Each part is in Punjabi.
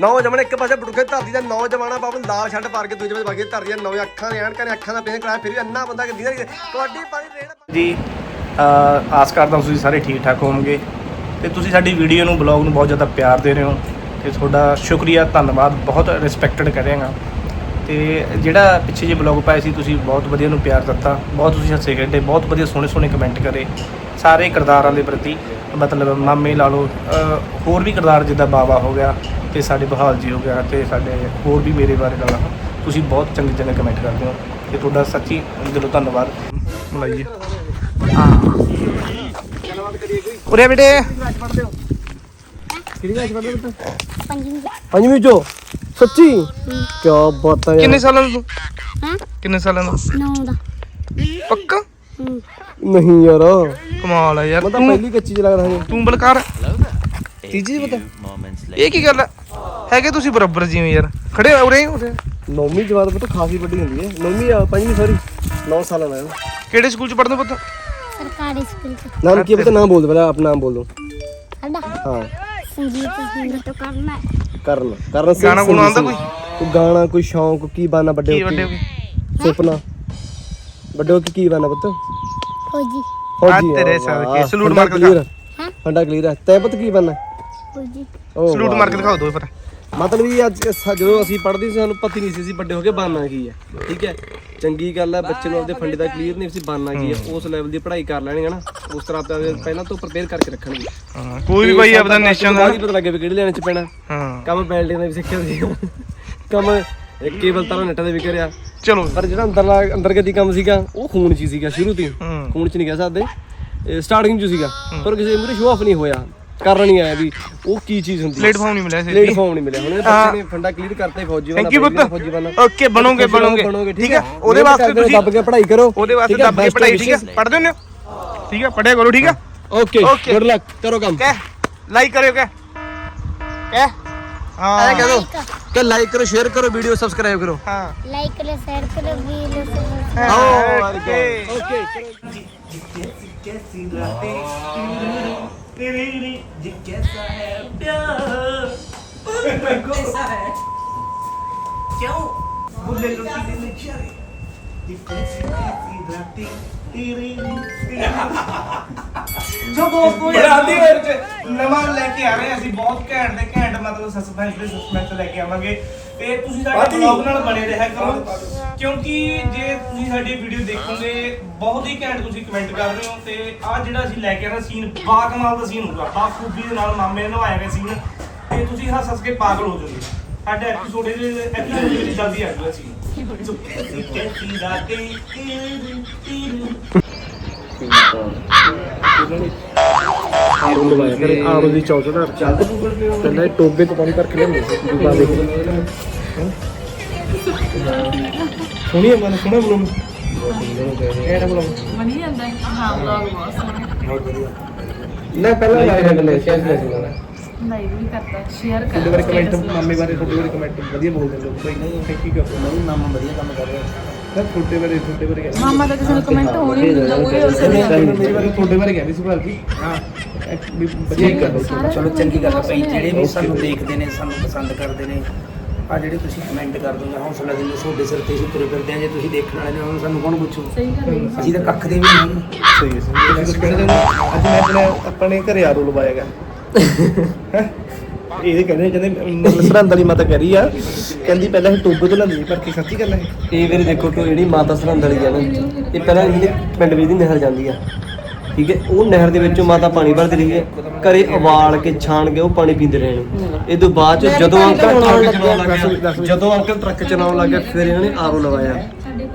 ਨੌਜਵਾਨ ਇੱਕ ਪਾਸੇ ਬਟੂਕੇ ਧਰਦੀ ਦਾ ਨੌਜਵਾਨਾ ਬਾਬਲ ਲਾਲ ਛੱਡ ਪਾਰ ਕੇ ਦੂਜੇ ਪਾਸੇ ਬਾਕੀ ਧਰਦੀ ਦਾ ਨੌ ਅੱਖਾਂ ਦੇ ਐਨਕਾਂ ਨੇ ਅੱਖਾਂ ਦਾ ਪੇਨ ਕਰਾਇਆ ਫਿਰ ਵੀ ਅੰਨਾ ਬੰਦਾ ਕਿ ਦੀਦਾ ਨਹੀਂ ਪਾਣੀ ਰੇਡ ਜੀ ਅ, ਆਸ ਕਰਦਾ ਹਾਂ ਤੁਸੀਂ ਸਾਰੇ ਠੀਕ ਠਾਕ ਹੋਵੋਗੇ ਤੇ ਤੁਸੀਂ ਸਾਡੀ ਵੀਡੀਓ ਨੂੰ ਬਲੌਗ ਨੂੰ ਬਹੁਤ ਜ਼ਿਆਦਾ ਪਿਆਰ ਦੇ ਰਹੇ ਹੋ ਤੇ ਤੁਹਾਡਾ ਸ਼ੁਕਰੀਆ ਧੰਨਵਾਦ ਬਹੁਤ ਰਿਸਪੈਕਟਡ ਕਰਾਂਗਾ ਤੇ ਜਿਹੜਾ ਪਿੱਛੇ ਜੇ ਬਲੌਗ ਪਾਇਆ ਸੀ ਤੁਸੀਂ ਬਹੁਤ ਵਧੀਆ ਨੂੰ ਪਿਆਰ ਦਿੱਤਾ। ਬਹੁਤ ਤੁਸੀਂ ਹੱਸੇ ਖੇਡੇ ਬਹੁਤ ਵਧੀਆ ਸੋਹਣੇ ਸੋਹਣੇ ਕਮੈਂਟ ਕਰੇ। ਸਾਰੇ ਕਿਰਦਾਰਾਂ ਦੇ ਪ੍ਰਤੀ ਮਤਲਬ ਮਾਮੇ ਲਾ ਲਓ ਹੋਰ ਵੀ ਕਿਰਦਾਰ ਜਿੱਦਾਂ ਬਾਬਾ ਹੋ ਗਿਆ ਤੇ ਸਾਡੇ ਬਹਾਲ ਜੀ ਹੋ ਗਿਆ ਤੇ ਸਾਡੇ ਹੋਰ ਵੀ ਮੇਰੇ ਬਾਰੇ ਲਾ ਲਓ ਤੁਸੀਂ ਬਹੁਤ ਚੰਗੇ ਚੰਗੇ ਕਮੈਂਟ ਕਰਦੇ ਹੋ ਤੇ ਤੁਹਾਡਾ ਸੱਚੀ ਦਿਲੋਂ ਧੰਨਵਾਦ। ਮਲਾਈਏ। ਉਰੇ ਬੇਟੇ। ਕਿਹੜੀ ਮੈਚ ਪੜਦੇ ਪੁੱਤ ਪੰਜਵੀਂ ਪੰਜਵੀਂ ਚੋ? ਸੱਚੀ? ਕੀ ਬਾਤ ਹੈ ਕਿੰਨੇ ਸਾਲਾਂ ਦਾ ਤੂੰ? ਹਾਂ? ਕਿੰਨੇ ਸਾਲਾਂ ਦਾ? ਨੌ ਦਾ। ਪੱਕਾ? ਹੂੰ ਨਹੀਂ ਯਾਰ। ਕਮਾਲ ਆ ਯਾਰ ਮੈਂ ਤਾਂ ਤੂੰ ਪਹਿਲੀ ਕੱਚੀ ਚ ਲੱਗਦਾ ਹਾਂ ਤੂੰ ਬਲਕਾਰ। ਤੀਜੀ ਚ ਪਤਾ। ਇਹ ਕੀ ਗੱਲ ਆ? ਹੈਗੇ ਤੁਸੀਂ ਬਰਾਬਰ ਜਿਵੇਂ ਯਾਰ। ਖੜੇ ਹੋ ਉਰੇ ਉਰੇ ਨੌਵੀਂ ਜਮਾਤ ਪੁੱਤ ਖਾਸੀ ਵੱਡੀ ਹੁੰਦੀ ਹੈ। ਨੌਵੀਂ ਆ ਪੰਜਵੀਂ ਸੌਰੀ। 9 ਸਾਲਾਂ ਦਾ ਹੈ। ਕਿਹੜੇ ਸਕੂਲ ਚ ਪੜ੍ਹਦੇ ਹੋ ਪੁੱਤ? ਸਰਕਾਰੀ ਸਕੂਲ ਚ। ਨਾਮ ਕੀ ਹੈ ਪਤਾ ਨਾਮ ਬੋਲ ਦੇ ਪਹਿਲਾਂ ਆਪਣਾ ਨਾਮ ਬੋਲ ਦੋ। ਸਾਡਾ ਹਾਂ। ਸੰਗੀਤ ਸਿੰਘ ਤੋਂ ਕਰਨਾ ਹੈ। ਕਰਨ ਕਰਨ ਸਿੰਘ ਗਾਣਾ ਗੁਣਾ ਆਉਂਦਾ ਕੋਈ? ਕੋਈ ਗਾਣਾ ਕੋਈ ਸ਼ੌਂਕ ਕੀ ਬਾਨਾ ਵੱਡੇ ਕੀ ਹੋ ਵੱਡੇ ਕੇ? ਹੋ ਗਏ ਸੁਪਨਾ। ਵੱਡੇ ਹੋ ਕੇ ਕੀ ਬਾਨਾ ਪੁੱਤ? ਫੌਜੀ। ਫੌਜੀ ਤੇਰੇ ਆ, ਸਰ ਵਾਹ, ਕੇ, ਸਲੂਟ ਫੰਡਾ ਮਾਰ ਕੇ clear ਆ। ਹੈਂ? ਫੰਡਾ ਕਲੀਅਰ ਹੈ ਤੈ ਪੁੱਤ ਕੀ ਬਾਨਾ? ਫੌਜੀ। ਸਲੂਟ ਵਾਹ ਮਾਰ ਕੇ। ਦਿਖਾਓ ਦੋ ਫਿਰ ਮਤਲਬ ਇਹ ਅੱਜ ਸ- ਜਦੋਂ ਅਸੀਂ ਪੜ੍ਹਦੇ ਸੀ ਸਾਨੂੰ ਪਤਾ ਹੀ ਨਹੀਂ ਸੀ ਅਸੀਂ ਵੱਡੇ ਹੋ ਕੇ ਬਾਨਾ ਕੀ ਹੈ ਠੀਕ ਹੈ? ਚੰਗੀ ਗੱਲ ਹੈ ਬੱਚੇ ਨੂੰ ਆਪਦੇ ਫੰਡੇ ਦਾ ਕਲੀਅਰ ਨਹੀਂ ਸੀ ਬਾਨਾ ਕੀ ਹੈ। ਉਸ ਲੈਵਲ ਦੀ ਪੜ੍ਹਾਈ ਕਰ ਲੈਣਗੇ ਨਾ। ਉਸ ਤਰ੍ਹਾਂ ਆਪਦਾ ਪਹਿਲਾਂ ਤੋਂ ਪ੍ਰਪੇਅਰ ਕਰਕੇ ਰੱਖਣਗੇ। ਹਾਂ, ਕੋਈ ਵੀ ਬਾਈ ਆਪਦਾ ਨੇਸ਼ਨ ਦਾ ਬਾਅਦ ਹੀ ਪਤਾ ਲੱਗੇ ਵੀ ਕਿਹੜੀ ਲੈਣ ਚ ਪੈਣਾ। ਹਾਂ। ਕੰਮ ਬੈਲਡਿੰਗ ਦਾ ਵੀ ਸਿੱਖਿਆ ਸੀ। ਕੰਮ ਇਹ ਕੇਬਲ ਤਾਰਾਂ ਨੱਟਾਂ ਦੇ ਵੀ ਕਰਿਆ। ਚਲੋ। ਪਰ ਜਿਹੜਾ ਅੰਦਰਲਾ ਅੰਦਰਗਤੀ ਕੰਮ ਸੀਗਾ ਉਹ ਖੂਨ ਚ ਹੀ ਸੀਗਾ ਸ਼ੁਰੂ ਤੋਂ ਹੀ। ਹੂੰ। ਖੂਨ ਚ ਨਹੀਂ ਕਹਿ ਸਕਦੇ। ਸਟਾਰਟਿੰਗ ਚ ਸੀਗਾ। ਪਰ ਕਿਸੇ ਮੂਰੇ ਸ਼ੋਅ ਆਫ ਨਹੀਂ ਹੋਇਆ। ਕਰਨ ਨਹੀਂ ਆਇਆ ਵੀ ਉਹ ਕੀ ਚੀਜ਼ ਹੁੰਦੀ ਪਲੇਟਫਾਰਮ ਨਹੀਂ ਮਿਲਿਆ ਸੀ। ਪਲੇਟਫਾਰਮ ਨਹੀਂ ਮਿਲਿਆ। ਹੁਣ ਇਹ ਬੱਚੇ ਨੇ ਫੰਡਾ ਕਲੀਅਰ ਕਰਤਾ ਹੀ ਫੌਜੀ ਵਾਲਾ ਥੈਂਕ ਯੂ ਪਹਿਲੀ ਵਾਰ ਪੁੱਤ। ਫੌਜੀ ਬਣਨਾ ਓਕੇ ਬਣੋਗੇ ਬਣੋਗੇ। ਠੀਕ ਹੈ। ਉਹਦੇ ਵਾਸਤੇ ਤੁਸੀਂ ਦੱਬ ਕੇ ਪੜ੍ਹਾਈ ਕਰੋ। ਉਹਦੇ ਵਾਸਤੇ ਠੀਕ ਹੈ, ਦੱਬ ਕੇ best ਪੜਾਈ ਠੀਕ ਹੈ? wishes। ਪੜ੍ਹਦੇ ਹੁੰਦੇ ਹੋ ਠੀਕ ਹੈ? ਪੜਿਆ ਕਰੋ ਠੀਕ ਹੈ? Okay Okay. ਗੁੱਡ ਲੱਕ ਕਰੋ ਕੰਮ। ਕਹਿ ਲਾਈਕ ਕਰਿਓ ਕਹਿ। ਕਹਿ। ਹਾਂ। ਕਹਿ ਦੋ ਕਿ ਲਾਈਕ ਕਰੋ ਸ਼ੇਅਰ ਕਰੋ ਵੀਡੀਓ ਸਬਸਕ੍ਰਾਈਬ ਕਰੋ। ਹਾਂ। ਲਾਈਕ ਕਰੋ ਸ਼ੇਅਰ ਕਰੋ video subscribe oh okay okay so ਦੋਸਤੋ ਬਰਾਦੀ ਵਿੱਚ ਨਵਾਂ ਲੈ ਕੇ ਆ ਰਹੇ ਹਾਂ ਅਸੀਂ ਬਹੁਤ ਘੈਂਟ ਦੇ ਘੈਂਟ ਮਤਲਬ ਸਸਪੈਂਸ ਦੇ ਸਸਪੈਂਸ ਲੈ ਕੇ ਆਵਾਂਗੇ ਤੇ ਤੁਸੀਂ ਸਾਡੇ ਬਲੌਗ ਨਾਲ ਬਣੇ ਰਿਹਾ ਕਰੋ। ਕਿਉਂਕਿ ਜੇ ਤੁਸੀਂ ਸਾਡੀ ਵੀਡੀਓ ਦੇਖੋਗੇ ਬਹੁਤ ਹੀ ਘੈਂਟ ਤੁਸੀਂ ਕਮੈਂਟ ਕਰ ਰਹੇ ਹੋ ਤੇ ਆ ਜਿਹੜਾ ਅਸੀਂ ਲੈ ਕੇ ਆਣਾ ਸੀਨ ਬਾ ਕਮਾਲ ਦਾ ਸੀਨ ਹੋਊਗਾ ਬਾ ਖੂਬੀ ਦੇ ਨਾਲ ਮਾਮੇ ਨੇ ਨਵਾਇਆ ਗਿਆ ਸੀਨ ਤੇ ਤੁਸੀਂ ਹੱਸ ਹੱਸ ਕੇ ਪਾਗਲ ਹੋ ਜਾਓਗੇ। ਸਾਡੇ ਐਪੀਸੋਡ ਦੇ ਐਪੀਸੋਡ ਵਿੱਚ ਜਲਦੀ ਆ ਜਾਊਗਾ ਸੀਨ ਸੋ ਕੈਸੀ ਕੈਸੀ ਰਾਤੇ ਆਰੋ ਲਵਾਇਆ ਕਰੇ ਆਰੋ ਦੀ ਚੌਕ ਦਾ ਚੱਲ ਪਹਿਲਾਂ ਇਹ ਟੋਬੇ ਤੋਂ ਪਾਣੀ ਭਰ ਕੇ ਲਿਆਉਂਦੇ ਸੀ ਦੂਜਾ ਦੇਖੋ ਸੁਣੀਏ ਮਨ ਸੁਣਾ ਬਲੋ ਕਿਹੜਾ ਬਲੋ ਬਣੀ ਜਾਂਦਾ ਹੈ। ਹਾਂ ਵਲੌਗ ਬਹੁਤ ਸੋਹਣਾ ਨਾ। ਪਹਿਲਾਂ ਲਾਇਆ ਗੱਲੇ ਸ਼ੇਅਰ ਕਰ ਸੀ ਲਾਈਕ ਵੀ ਕਰਦਾ ਸ਼ੇਅਰ ਤੁਹਾਡੇ ਬਾਰੇ ਕਰਦਾ ਕਮੈਂਟ ਮਾਮੇ ਬਾਰੇ ਤੁਹਾਡੇ ਬਾਰੇ ਕਮੈਂਟ ਵਧੀਆ ਬੋਲਦੇ ਲੋਕ। ਕੋਈ ਨਹੀਂ ਥੈਂਕ ਯੂ ਕਰੋ ਨਹੀਂ ਮਾਮਾ ਵਧੀਆ ਕੰਮ ਕਰ ਰਿਹਾ ਸਰ ਤੁਹਾਡੇ ਬਾਰੇ ਤੁਹਾਡੇ ਬਾਰੇ ਕਹਿੰਦੇ ਮਾਮਾ ਦਾ ਕਿਸੇ ਨੂੰ ਕਮੈਂਟ ਹੋਣੀ ਨਹੀਂ ਦਿੰਦਾ ਉਹਦੇ ਉਸੇ ਦੇ ਮੇਰੇ ਬਾਰੇ ਤੁਹਾਡੇ ਬਾਰੇ ਕਹਿੰਦੇ ਸੀ ਭਲਾ ਜੀ। ਹਾਂ ਵਧੀਆ ਹੀ ਚਲੋ ਚੰਗੀ ਗੱਲ ਹੈ ਭਾਈ। ਜਿਹੜੇ ਵੀ ਸਾਨੂੰ ਦੇਖਦੇ ਨੇ ਸਾਨੂੰ ਪਸੰਦ ਕਰਦੇ ਨੇ ਆ ਜਿਹੜੇ ਤੁਸੀਂ ਕਮੈਂਟ ਕਰ ਦੋਗੇ ਹੌਸਲਾ ਦਿੰਦੇ ਤੁਹਾਡੇ ਸਿਰ ਤੇ ਅਸੀਂ ਤੁਰੇ ਫਿਰਦੇ ਆ। ਜੇ ਤੁਸੀਂ ਦੇਖਣ ਵਾਲੇ ਨੇ ਹੁਣ ਸਾਨੂੰ ਕੌਣ ਪੁੱਛੂ? ਸਹੀ ਗੱਲ ਹੈ ਅਸੀਂ ਤਾਂ ਕੱਖ ਦੇ ਵੀ ਨਹੀਂ। ਸਹੀ ਹੈ ਸਹੀ ਹੈ। ਹੋ ਅੱਜ ਮੈਂ ਆਪਣੇ ਆਪਣੇ ਘਰੇ ਆਰੋ ਲਵਾਇਆਗਾ ਇਹ ਕਹਿੰਦੇ ਕਹਿੰਦੇ ਮਤਲਬ ਸਰਹੰਦ ਵਾਲੀ ਮਾਤਾ ਕਹਿ ਰਹੀ ਆ। ਕਹਿੰਦੀ ਪਹਿਲਾਂ ਇਹ ਟੋਬੇ ਤੋਂ ਲੈਂਦੀ ਪਰ ਕੀ ਸੱਚੀ ਗੱਲ ਹੈ? ਇਹ ਵੀਰੇ ਦੇਖੋ ਕਿ ਜਿਹੜੀ ਮਾਤਾ ਸਰਹੰਦ ਵਾਲੀ ਆ ਨਾ ਇਹ ਪਹਿਲਾਂ ਇਹਦੇ ਪਿੰਡ ਵਿੱਚ ਦੀ ਨਹਿਰ ਜਾਂਦੀ ਆ। ਠੀਕ ਹੈ ਉਹ ਨਹਿਰ ਦੇ ਵਿੱਚੋਂ ਮਾਤਾ ਪਾਣੀ ਭਰਦੀ ਰਹੀ ਹੈ। ਘਰੇ ਉਬਾਲ ਕੇ ਛਾਣ ਕੇ ਉਹ ਪਾਣੀ ਪੀਂਦੇ ਰਹੇ ਨੇ। ਇਹ ਤੋਂ ਬਾਅਦ ਚ ਜਦੋਂ ਅੰਕਲ ਟਰੱਕ ਚਲਾਉਣ ਲੱਗ ਗਿਆ ਜਦੋਂ ਅੰਕਲ ਟਰੱਕ ਚਲਾਉਣ ਲੱਗ ਗਿਆ ਫਿਰ ਇਹਨਾਂ ਨੇ ਆਰੋ ਲਵਾਇਆ।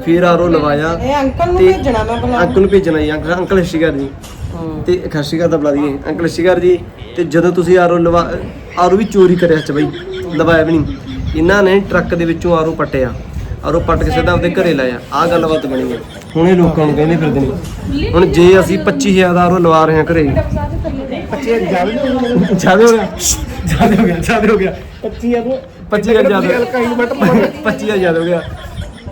ਫਿਰ ਆਰੋ ਲਵਾਇਆ ਇਹ ਅੰਕਲ ਨੂੰ ਭੇਜਣਾ ਮੈਂ ਬੁਲਾ ਅੰਕਲ ਨੂੰ ਭੇਜਣਾ ਜੀ ਅੰਕਲ ਅੰਕਲ ਅਕਾਲ ਜੀ ਤੇ ਅਕਾਲ ਦਾ ਬੁਲਾ ਦਈਏ ਅੰਕਲ ਅਕਾਲ ਜੀ। ਤੇ ਜਦੋਂ ਤੁਸੀਂ ਆਰੋ ਲਵਾ ਆਰੋ ਵੀ ਚੋਰੀ ਕਰਿਆ ਚ ਬਈ ਲਵਾਇਆ ਵੀ ਨਹੀਂ। ਇਹਨਾਂ ਨੇ ਟਰੱਕ ਦੇ ਵਿੱਚੋਂ ਆਰੋ ਪੱਟਿਆ। ਆਰੋ ਪੱਟ ਕੇ ਸਿੱਧਾ ਆਪਦੇ ਘਰੇ ਲਾਇਆ। ਆਹ ਗੱਲਬਾਤ ਬਣੀ ਹੈ। ਹੁਣ ਇਹ ਲੋਕਾਂ ਨੂੰ ਕਹਿੰਦੇ ਫਿਰਦੇ ਨੇ। ਹੁਣ ਜੇ ਅਸੀਂ 25000 ਦਾ ਆਰੋ ਲਵਾ ਰਹੇ ਹਾਂ ਘਰੇ। 25000 ਜ਼ਿਆਦਾ ਹੋ ਗਿਆ। ਜ਼ਿਆਦਾ ਹੋ ਗਿਆ ਜ਼ਿਆਦਾ ਹੋ ਗਿਆ। 25000 ਤੋਂ 25000 ਜ਼ਿਆਦਾ 25000 ਜ਼ਿਆਦਾ ਹੋ ਗਿਆ।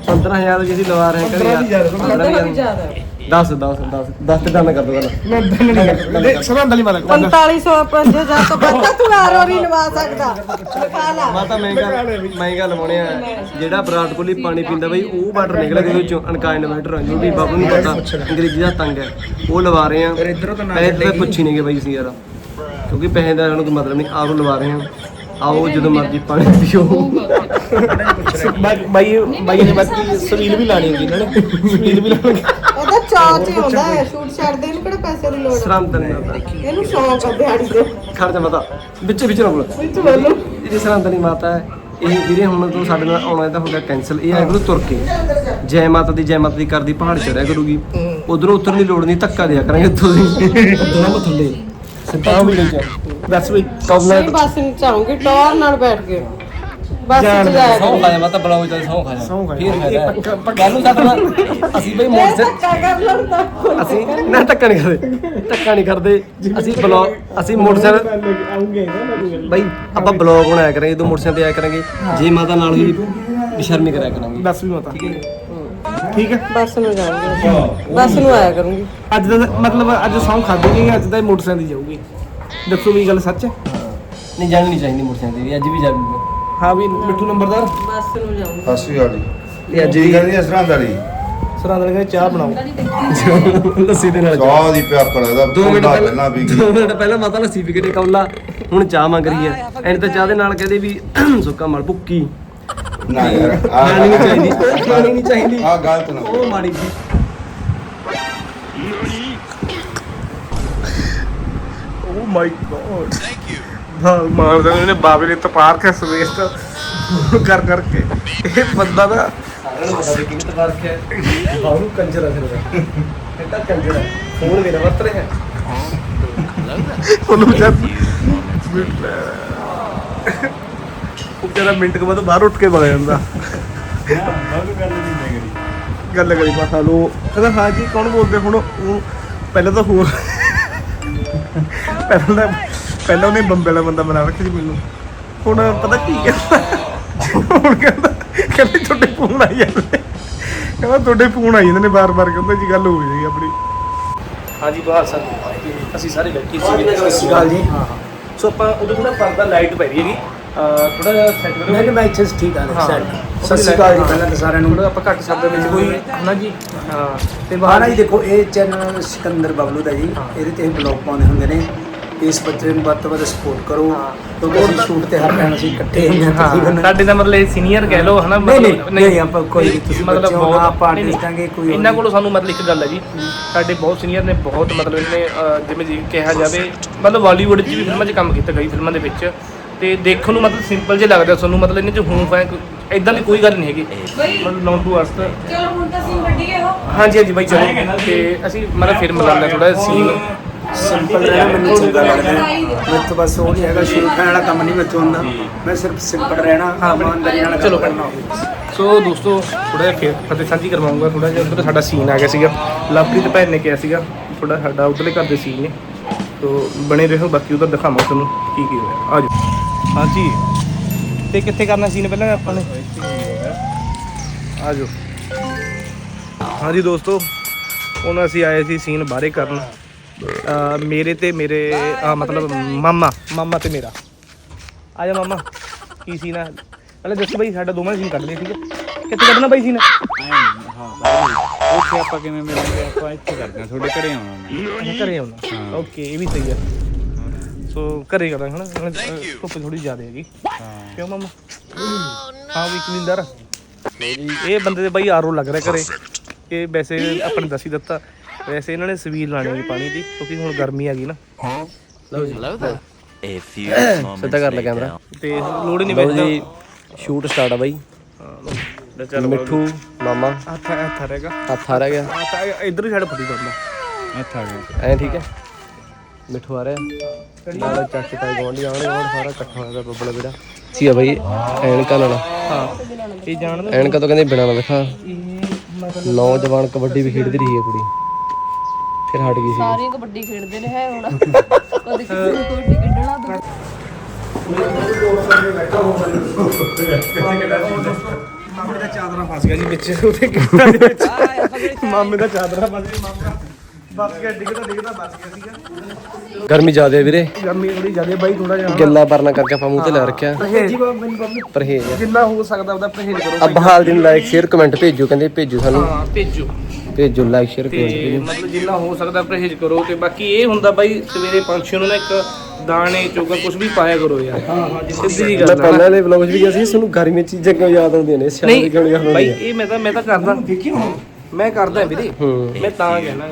15000 ਜੇ ਅਸੀਂ ਲਵਾ ਰਹੇ ਹਾਂ ਘਰੇ। 15000 ਜ਼ਿਆਦਾ। 10 10 10 10 ਤੇ ਡਨ ਕਰ ਦੋ ਗੱਲ ਮੈਂ ਦੰਨ ਨਹੀਂ ਕਰਦਾ ਦੇਖ ਸਰਹੰਦ ਵਾਲੀ ਮਾਤਾ 4550 ਤੋਂ ਵੱਧ ਤੂੰ ਆਰੋ ਨਹੀਂ ਲਵਾ ਸਕਦਾ। ਲਿਖਾ ਲਾ। ਮਾਤਾ ਮਹਿੰਗਾ ਮਹਿੰਗਾ ਲਵਾਉਣੇ ਆ ਜਿਹੜਾ ਵਿਰਾਟ ਕੋਹਲੀ ਪਾਣੀ ਪੀਂਦਾ ਬਈ ਉਹ ਵਾਟਰ ਨਿਕਲਿਆ ਉਹਦੇ ਵਿੱਚੋਂ ਅਣਕਾ ਇਨਵਰਟਰ ਜੋ ਵੀ ਬਾਬੂ ਨੂੰ ਪਤਾ ਅੰਗਰੇਜ਼ੀ ਦਾ ਤੰਗ ਹੈ। ਉਹ ਲਵਾ ਰਹੇ ਆ ਫਿਰ ਇੱਧਰੋਂ ਤਾਂ ਪੁੱਛੀ ਨਹੀਂਗੇ ਬਾਈ ਸੀ ਯਾਰ। ਕਿਉਂਕਿ ਪੈਸੇ ਦਾ ਸਾਨੂੰ ਕੋਈ ਮਤਲਬ ਨਹੀਂ ਆਰੋ ਲਵਾ ਰਹੇ ਆ ਆਓ ਜਦੋਂ ਮਰਜ਼ੀ ਪਾਣੀ ਪੀਓ। ਬਾਈ ਬਾਈ ਬਾਈ ਨੇ ਬਾਕੀ ਸਵੀਲ ਵੀ ਲਾਣੀ ਹੁੰਦੀ ਇਹਨਾਂ ਨੇ ਸਵੀਲ ਵੀ ਉਹਦਾ ਚਾਅ ਚ ਹੀ ਹੁੰਦਾ ਹੈ ਸ਼ੂਟ ਛੱਡ ਦੇ ਇਹਨੂੰ ਕਿਹੜਾ ਪੈਸੇ ਦੀ ਲੋੜ ਆ? ਸ਼ਰਮ ਤਾਂ ਨਹੀਂ ਇਹਨੂੰ ਸ਼ੌਂਕ ਆ ਦਿਹਾੜੀ ਦੇ। ਖਰਚਾ ਮਾਤਾ ਵਿੱਚ ਵਿੱਚ ਨਾ ਬੋਲ। ਵਿੱਚ ਵੱਲੋਂ ਇਹ ਸ਼ਰਮ ਤਾਂ ਨਹੀਂ ਮਾਤਾ ਹੈ ਇਹ ਵੀਰੇ ਹੁਣ ਤੋਂ ਸਾਡੇ ਨਾਲ ਆਉਣਾ ਤਾਂ ਹੋ ਗਿਆ ਕੈਨਸਲ ਇਹ ਆਇਆ ਕਰੂ ਤੁਰ ਕੇ। ਜੈ ਮਾਤਾ ਦੀ ਜੈ ਮਾਤਾ ਦੀ ਕਰਦੀ ਪਹਾੜ ਚੜਿਆ ਕਰੂਗੀ ਉਧਰੋਂ ਉਤਰਨ ਦੀ ਲੋੜ ਨਹੀਂ ਧੱਕਾ ਦਿਆ ਕਰਾਂਗੇ ਤੁਸੀਂ। ਦੋਨੋਂ ਥੱਲੇ। ਸਿੱਧਾ ਵੀ ਨਹੀਂ ਦੱਸ ਬਈ ਨਹੀਂ ਬੱਸ ਨਹੀਂ ਚਾਹੂੰਗੀ ਟੌਰ ਨਾਲ ਬੈਠ ਕੇ। ਬੱਸ ਚ ਜਾਇਆ ਸੌ ਕਰੀ। ਖਾਇਆ ਮਾਤਾ ਬਲਾਉ ਚਾਹੇ ਸੌ ਖਾਇਆ ਸਹੁੰ ਖਾਇਆ। ਫਿਰ ਇਹ ਫਾਇਦਾ ਪੱਕਾ- ਪੱਕਾ- ਗੱਲ ਨੂੰ ਸਾਡਾ ਅਸੀਂ ਬਈ ਇਹ ਮੋਟਰ ਧੱਕਾ ਕਰ ਲੜਦਾ ਅਸੀਂ ਨਾ ਧੱਕਾ ਨਹੀਂ ਕਰਦੇ। ਧੱਕਾ ਨਹੀਂ ਕਰਦੇ। ਅਸੀਂ ਬਲੌਗ ਅਸੀਂ ਮੋਟਰਸਾਈਕਲ ਆਉਂਗੇ ਬਈ ਆਪਾਂ ਬਲੌਗ ਬਣਾਇਆ ਕਰਾਂਗੇ ਜਦੋਂ ਮੋਟਰਸਾਈਕਲ ਤੇ ਆਇਆ ਕਰਾਂਗੇ। ਜੇ ਮਾਤਾ ਨਾਲ ਹੀ ਬੇਸ਼ਰਮੀ ਕਰਿਆ ਕਰਾਂਗੇ। ਦੱਸ ਵੀ ਮਾਤਾ। ਠੀਕ ਹੈ ਬੱਸ ਨੂੰ ਜਾਊਂਗੀ ਬੱਸ ਨੂੰ ਆਇਆ ਕਰੂੰਗੀ। ਅੱਜ ਦਾ ਮਤਲਬ ਅੱਜ ਸੌਂ ਖਾਦੀ ਨਹੀਂ ਅੱਜ ਤਾਂ ਇਹ ਮੋਟਰਸਾਈਕਲ ਦੀ ਜਾਊਗੀ। ਦੱਸੋ ਵੀ ਗੱਲ ਸੱਚ। ਹੈ। ਨਹੀਂ ਜਾਣੀ ਨਹੀਂ ਚਾਹੀਦੀ ਮੋਟਰਸਾਈਕਲ ਤੇ ਅੱਜ ਵੀ ਜਾਊਗੀ। ਹਾਂ ਵੀ ਮਿੱਠੂ ਨੰਬਰਦਾਰ। ਬੱਸ ਨੂੰ ਜਾਊਂਗੀ ਸਤਿ ਸ਼੍ਰੀ ਅਕਾਲ ਜੀ। ਇਹ ਅੱਜ ਜੀ ਵੀ ਕਹਿੰਦੀ ਅਸਰਾਂ ਵਾਲੀ? ਸਰਾਂਦਲ ਕਹਿੰਦੇ ਚਾਹ ਬਣਾਓ। ਲੱਸੀ ਦੇ ਨਾਲ ਚਾਹ ਦੀ ਪਿਆ ਕਰ ਇਹਦਾ ਦੋ ਮਿੰਟ ਪਹਿਲਾਂ ਪਹਿਲਾਂ ਵੀ ਦੋ ਮਿੰਟ ਪਹਿਲਾਂ ਮਾਤਾ ਲੱਸੀ ਪੀ ਕੇ ਤੇ ਕੌਲਾ ਹੁਣ ਚਾਹ ਮੰਗ ਰਹੀ ਹੈ। ਐਂ ਤਾਂ ਚਾਹ ਦੇ ਨਾਲ ਕਹਦੇ ਵੀ ਸੁੱਕਾ ਮਲ ਭੁੱਕੀ। ਨਾ ਯਾਰ ਖਾਣੀ ਨਹੀਂ ਚਾਹੀਦੀ। ਖਾਣੀ ਨਹੀਂ ਚਾਹੀਦੀ। ਆ ਗਲਤ ਨਾ ਉਹ ਮਾੜੀ ਜੀ। Oh my God thank you ਮਾਰ ਦੇ ਨੇ ਬਾਬੇ ਨੇ ਤਪਾਰ ਕੇ ਸਵੇਸਟ ਕਰ ਕਰਕੇ। ਇਹ ਬੰਦਾ ਦਾ ਸਾਰਿਆਂ ਨੂੰ ਪਤਾ ਵੀ ਕਿਵੇਂ ਤਬਾਰ ਰੱਖਿਆ। ਬਾਹਰੂ ਕੰਜਰ ਆ ਫਿਰ ਇਹਦਾ ਕੰਜਰ ਹੈ ਫੋਨ ਮੇਰਾ ਵਰਤ ਰਿਹਾ। ਉਹਨੂੰ ਜਦ ਉਹ ਮਿੰਟ ਕੇ ਬਾਅਦ ਬਾਹਰ ਉੱਠ ਕੇ ਵਗ ਜਾਂਦਾ। ਗੱਲ ਕਰੀ ਬਸ ਹਲੋ ਕਹਿੰਦਾ ਹਾਂ ਜੀ ਕੌਣ ਬੋਲਦੇ ਹੁਣ? ਉਹ ਪਹਿਲਾਂ ਤਾਂ ਹੋਰ ਪਹਿਲਾਂ ਤਾਂ ਪਹਿਲਾਂ ਉਹਨੇ ਬੰਬੇ ਵਾਲਾ ਬੰਦਾ ਬਣਾ ਰੱਖਿਆ ਸੀ ਮੈਨੂੰ। ਹੁਣ ਪਤਾ ਕੀ ਕਹਿੰਦਾ? ਹੁਣ ਕਹਿੰਦਾ ਕਹਿੰਦੇ ਤੁਹਾਡੇ ਫੋਨ ਆਈ ਜਾਂਦੇ। ਨੇ। ਕਹਿੰਦਾ ਤੁਹਾਡੇ ਫੋਨ ਆਈ ਜਾਂਦੇ ਨੇ ਬਾਰ-ਬਾਰ ਕਹਿੰਦਾ ਜੀ ਗੱਲ ਹੋ ਜਾਏਗੀ ਆਪਣੀ। ਹਾਂਜੀ ਬਾਹਰ ਸਰ। ਅਸੀਂ ਸਾਰੇ ਬੈਠੇ ਸੀ। ਸਤਿ ਸ਼੍ਰੀ ਅਕਾਲ ਜੀ। ਸੋ ਆਪਾਂ ਉਦੋਂ ਥੋੜਾ ਪਰਦਾ ਲਾਈਟ ਪੈ ਰਹੀ ਹੈਗੀ। ਥੋੜਾ ਜਿਹਾ ਸੈੱਟ ਕਰੋ। ਮੈਂ ਕਿਹਾ ਇੱਥੇ ਠੀਕ ਆ ਹਾਂ। ਸਰ ਸਤਿ ਸ਼੍ਰੀ ਅਕਾਲ ਜੀ ਪਹਿਲਾਂ ਤਾਂ ਸਾਰਿਆਂ ਨੂੰ। ਆਪਾਂ ਘੱਟ ਸ਼ਬਦਾਂ ਵਿੱਚ ਕੋਈ ਹਨਾ ਜੀ। ਹਾਂ ਤੇ ਹਾਂ ਬਾਹਰ ਨਾ ਜੀ ਦੇਖੋ ਇਹ ਚੈਨਲ ਸਿਕੰਦਰ ਬਬਲੂ ਦਾ ਜੀ। ਇਹਦੇ ਤੇ ਬਲੌਗ ਪਾਉਂਦੇ ਹੁੰਦੇ ਨੇ। ਇਸ ਬੱਚੇ ਨੂੰ ਵੱਧ ਤੋਂ ਵੱਧ ਸਪੋਰਟ ਕਰੋ ਕਿਉਂਕਿ ਅਸੀਂ ਸ਼ੂਟ ਤੇ ਹਰ ਟਾਈਮ ਅਸੀਂ ਇਕੱਠੇ ਹਾਂ ਸਾਡੇ ਦਾ ਮਤਲਬ ਸੀਨੀਅਰ ਕਹਿ ਲਓ ਹਨਾ ਨਹੀਂ, ਨਹੀਂ, ਨਹੀਂ, ਆਪਾਂ ਕੋਈ ਤੁਸੀਂ ਮਤਲਬ ਬਹੁਤ- ਆਪਾਂ ਆਂਗੇ, ਕੋਈ ਇਹਨਾਂ। ਕੋਲੋਂ ਸਾਨੂੰ ਮਤਲਬ ਇੱਕ ਗੱਲ ਹੈ ਜੀ ਸਾਡੇ ਬਹੁਤ ਸੀਨੀਅਰ ਨੇ ਬਹੁਤ ਮਤਲਬ ਇਹਨੇ ਜਿਵੇਂ ਜੀ ਕਿਹਾ ਜਾਵੇ ਮਤਲਬ ਬਾਲੀਵੁੱਡ 'ਚ ਵੀ ਫਿਲਮਾਂ 'ਚ ਕੰਮ ਕੀਤਾ ਕਈ ਫਿਲਮਾਂ ਦੇ ਵਿੱਚ ਤੇ ਦੇਖਣ ਨੂੰ ਮਤਲਬ ਸਿੰਪਲ ਜਿਹਾ ਲੱਗਦਾ ਤੁਹਾਨੂੰ ਮਤਲਬ ਇਹਨੇ 'ਚ ਹੂੰ ਹੈ ਇਦਾਂ ਦੀ ਕੋਈ ਗੱਲ ਨਹੀਂ ਹੈਗੀ। ਮਤਲਬ ਨੌਨ ਟੂ ਅਰਥ ਚਲੋ ਹੁਣ ਤਾਂ ਸੀਨ ਵੱਡੀ ਹੈ ਉਹ। ਹਾਂਜੀ ਹਾਂਜੀ ਬਾਈ ਚਲੋ। ਤੇ ਅਸੀਂ ਮਤਲਬ ਫਿਰ ਮਿਲਾਂਗੇ ਥੋੜਾ ਸੀਨ ਸਿੰਪਲ ਰਹਿਣਾ ਮੈਨੂੰ ਚੰਗਾ ਲੱਗਦਾ। ਹੈ ਮੇਰੇ ਤੋਂ ਬਸ ਉਹ ਨਹੀਂ ਹੈਗਾ ਸ਼ੂਟ ਕਰਨ ਵਾਲਾ ਕੰਮ ਨਹੀਂ ਤੋਂ ਹੁੰਦਾ। ਮੈਂ ਸਿਰਫ ਸਿੰਪਲ ਰਹਿਣਾ ਇਮਾਨਦਾਰੀ ਨਾਲ ਚਲੋ। ਕਰਨਾ ਸੋ ਦੋਸਤੋ ਥੋੜਾ ਜਿਹਾ ਫਿਰ ਫਤਿਹ ਸਾਂਝੀ ਕਰਵਾਉਂਗਾ ਥੋੜਾ ਜਿਹਾ ਉਧਰ ਸਾਡਾ ਸੀਨ ਆ ਗਿਆ ਸੀਗਾ। ਲਵਪ੍ਰੀਤ ਭੈਣ ਨੇ ਕਿਹਾ ਸੀਗਾ ਥੋੜਾ ਸਾਡਾ ਉਧਰਲੇ ਘਰ ਦੇ ਸੀਨ ਨੇ। ਸੋ ਬਣੇ ਰਹੋ ਬਾਕੀ ਉਧਰ ਦਿਖਾਵਾਂ ਤੁਹਾਨੂੰ ਕੀ ਕੀ ਹੋਇਆ। ਆ ਜਾਓ। ਹਾਂਜੀ। ਤੇ ਕਿੱਥੇ ਕਰਨਾ ਸੀਨ ਪਹਿਲਾਂ ਆਪਾਂ ਨੇ? ਆ ਜਾਓ। ਹਾਂਜੀ ਦੋਸਤੋ ਹੁਣ ਅਸੀਂ ਆਏ ਸੀ ਸੀਨ ਬਾਹਰੇ ਕਰਨ। ਮੇਰੇ ਤੇ ਮੇਰੇ ਆ ਮਤਲਬ ਮਾਮਾ ਮਾਮਾ ਤੇ ਮੇਰਾ। ਆ ਜਾ ਮਾਮਾ ਕੀ ਸੀਨ ਆ? ਪਹਿਲੇ ਦੱਸੋ ਬਈ ਸਾਡਾ ਦੋਵਾਂ ਸੀਨ ਕੱਢ ਲਏ ਠੀਕ ਹੈ ਕਿੱਥੇ ਕੱਢਣਾ ਬਈ ਸੀਨ ਉੱਥੇ ਆਪਾਂ ਕਿਵੇਂ ਮਿਲਾਂਗੇ? ਆਪਾਂ ਇੱਥੇ ਕਰਦੇ ਹਾਂ ਤੁਹਾਡੇ ਘਰੇ ਆਉਣਾ ਮੈਂ। ਘਰੇ ਆਉਣਾ। ਓਕੇ ਇਹ ਵੀ ਸਹੀ ਹੈ ਸੋ ਘਰੇ ਹਨਾ? ਹੁਣ, ਧੁੱਪ ਥੋੜੀ ਜ਼ਿਆਦਾ ਹੈਗੀ। ਕਿਉਂ ਮਾਮਾ? ਹਾਂ ਵੀ ਕਲਿੰਦਰ ਇਹ ਬੰਦੇ ਦੇ ਬਾਈ ਆਰੋ ਲੱਗ ਰਿਹਾ ਘਰੇ। ਇਹ ਵੈਸੇ ਆਪਾਂ ਨੇ ਦੱਸ ਹੀ ਦਿੱਤਾ। ਵੈਸੇ ਇਹਨਾਂ ਨੇ ਸਵੀਲ ਲਾਣੀ ਹੈ ਪਾਣੀ ਦੀ ਕਿਉਂਕਿ ਹੁਣ ਗਰਮੀ ਆ ਗਈ ਨਾ A few ਸਿੱਧਾ ਕਰ ਲੈ. ਕੈਮਰਾ। ਤੇ ਲੋੜ ਹੀ ਨਹੀਂ ਲਓ ਜੀ ਸ਼ੂਟ ਸਟਾਰਟ ਆ ਬਾਈ। ਲੈ ਚੱਲ ਮਿੱਠੂ ਮਾਮਾ। ਹੱਥ ਹੱਥ ਰਹੇਗਾ। ਹੱਥ ਆ ਰਿਹਾ। ਹੱਥ ਇਧਰ ਹੀ ਛੱਡ ਫੜੀ ਕਰਦਾ ਇੱਥੇ ਆ ਗਏ ਐ ਠੀਕ ਹੈ? ਮਿੱਠੂ ਆ ਰਿਹਾ। ਨਾਲ ਚਾਚੇ ਤਾਏ ਗਵਾਂਢੀ ਆਉਣਗੇ ਗਵਾਂਢ ਸਾਰਾ ਇਕੱਠਾ ਹੋਇਆ ਬੱਬਲਾ ਵੀਰਾ ਸੀ ਆ ਬਾਈ ਐਨਕਾਂ ਨਾਲ। ਹਾਂ। ਇਹ ਜਾਣਦਾ ਐਨਕਾਂ ਤੋਂ ਕਹਿੰਦੇ ਬਿਨਾਂ ਨਾ ਦਿਖਾ ਨੌਜਵਾਨ ਕਬੱਡੀ ਵੀ ਖੇਡਦੀ ਰਹੀ ਹੈ ਕੁੜੀ। ਫਿਰ ਹਟ ਗਈ ਸੀ ਸਾਰੀਆਂ ਕਬੱਡੀ ਖੇਡਦੇ ਨੇ ਹੈ ਹੁਣ। ਕਦੇ ਕਿਸੇ ਨੂੰ ਕਬੱਡੀ ਖੇਡਣਾ ਤਾਂ। ਮਾਮੇ ਦਾ ਚਾਦਰਾ ਫਸ ਗਿਆ ਜੀ ਵਿੱਚ। ਉਹਦੇ ਕਿੱਟਾਂ ਦੇ ਵਿੱਚ ਮਾਮੇ ਦਾ ਚਾਦਰਾ ਫਸ ਗਿਆ ਮਾਮਾ। ਬਸ ਗਿਆ ਡਿੱਗਦਾ ਡਿੱਗਦਾ ਬਸ ਗਿਆ ਸੀਗਾ। ਗਰਮੀ ਜ਼ਿਆਦਾ ਹੈ ਵੀਰੇ। ਗਰਮੀ ਥੋੜੀ ਜ਼ਿਆਦਾ ਬਾਈ ਥੋੜਾ ਜਿਹਾ। ਗੱਲਾਂ ਪਰਨਾ ਕਰਕੇ ਆਪਾਂ ਮੂੰਹ ਤੇ ਲੈ ਰੱਖਿਆ। ਪਰਹੇਜ਼। ਜਿੰਨਾ ਹੋ ਸਕਦਾ ਉਹਦਾ ਪਰਹੇਜ਼ ਕਰੋ। ਅੱਬ ਹਾਲ ਦਿਨ ਲਾਈਕ ਸ਼ੇਅਰ ਕਮੈਂਟ ਭੇਜੋ ਕਹਿੰਦੇ ਭੇਜੋ ਸਾਨੂੰ। ਹਾਂ ਭੇਜੋ। ਭੇਜੋ ਲਾਈਕ ਸ਼ੇਅਰ ਤੇ ਕਮੈਂਟ ਮਤਲਬ ਜਿੰਨਾ ਹੋ ਸਕਦਾ ਪਰਹੇਜ਼ ਕਰੋ ਤੇ ਬਾਕੀ ਇਹ ਹੁੰਦਾ ਬਾਈ ਸਵੇਰੇ ਪੰਛੀ ਨੂੰ ਨਾ ਇੱਕ ਦਾਣੇ ਚੋਗਾ ਕੁਝ ਵੀ ਪਾਇਆ ਕਰੋ ਯਾਰ। ਹਾਂ ਹਾਂ ਸਿੱਧੀ ਜੀ ਮੈਂ ਗੱਲ ਆ ਪਹਿਲਾਂ ਵਾਲੇ ਵਲੌਗ 'ਚ ਵੀ ਕਿਹਾ ਸੀ ਤੁਹਾਨੂੰ ਗਰਮੀ ਚੀਜ਼ਾਂ ਕਿਉਂ ਯਾਦ ਆਉਂਦੀਆਂ ਨੇ? ਸਿਆਲ ਦੀ ਕਿਉਂ ਯਾਦ ਨਹੀਂ ਬਾਈ ਆਉਂਦੀਆਂ? ਇਹ ਮੈਂ ਤਾਂ ਮੈਂ ਤਾਂ ਕਰਦਾ। ਮੈਂ ਕਰਦਾ ਵੀਰੇ। ਮੈਂ ਤਾਂ ਕਹਿਣਾ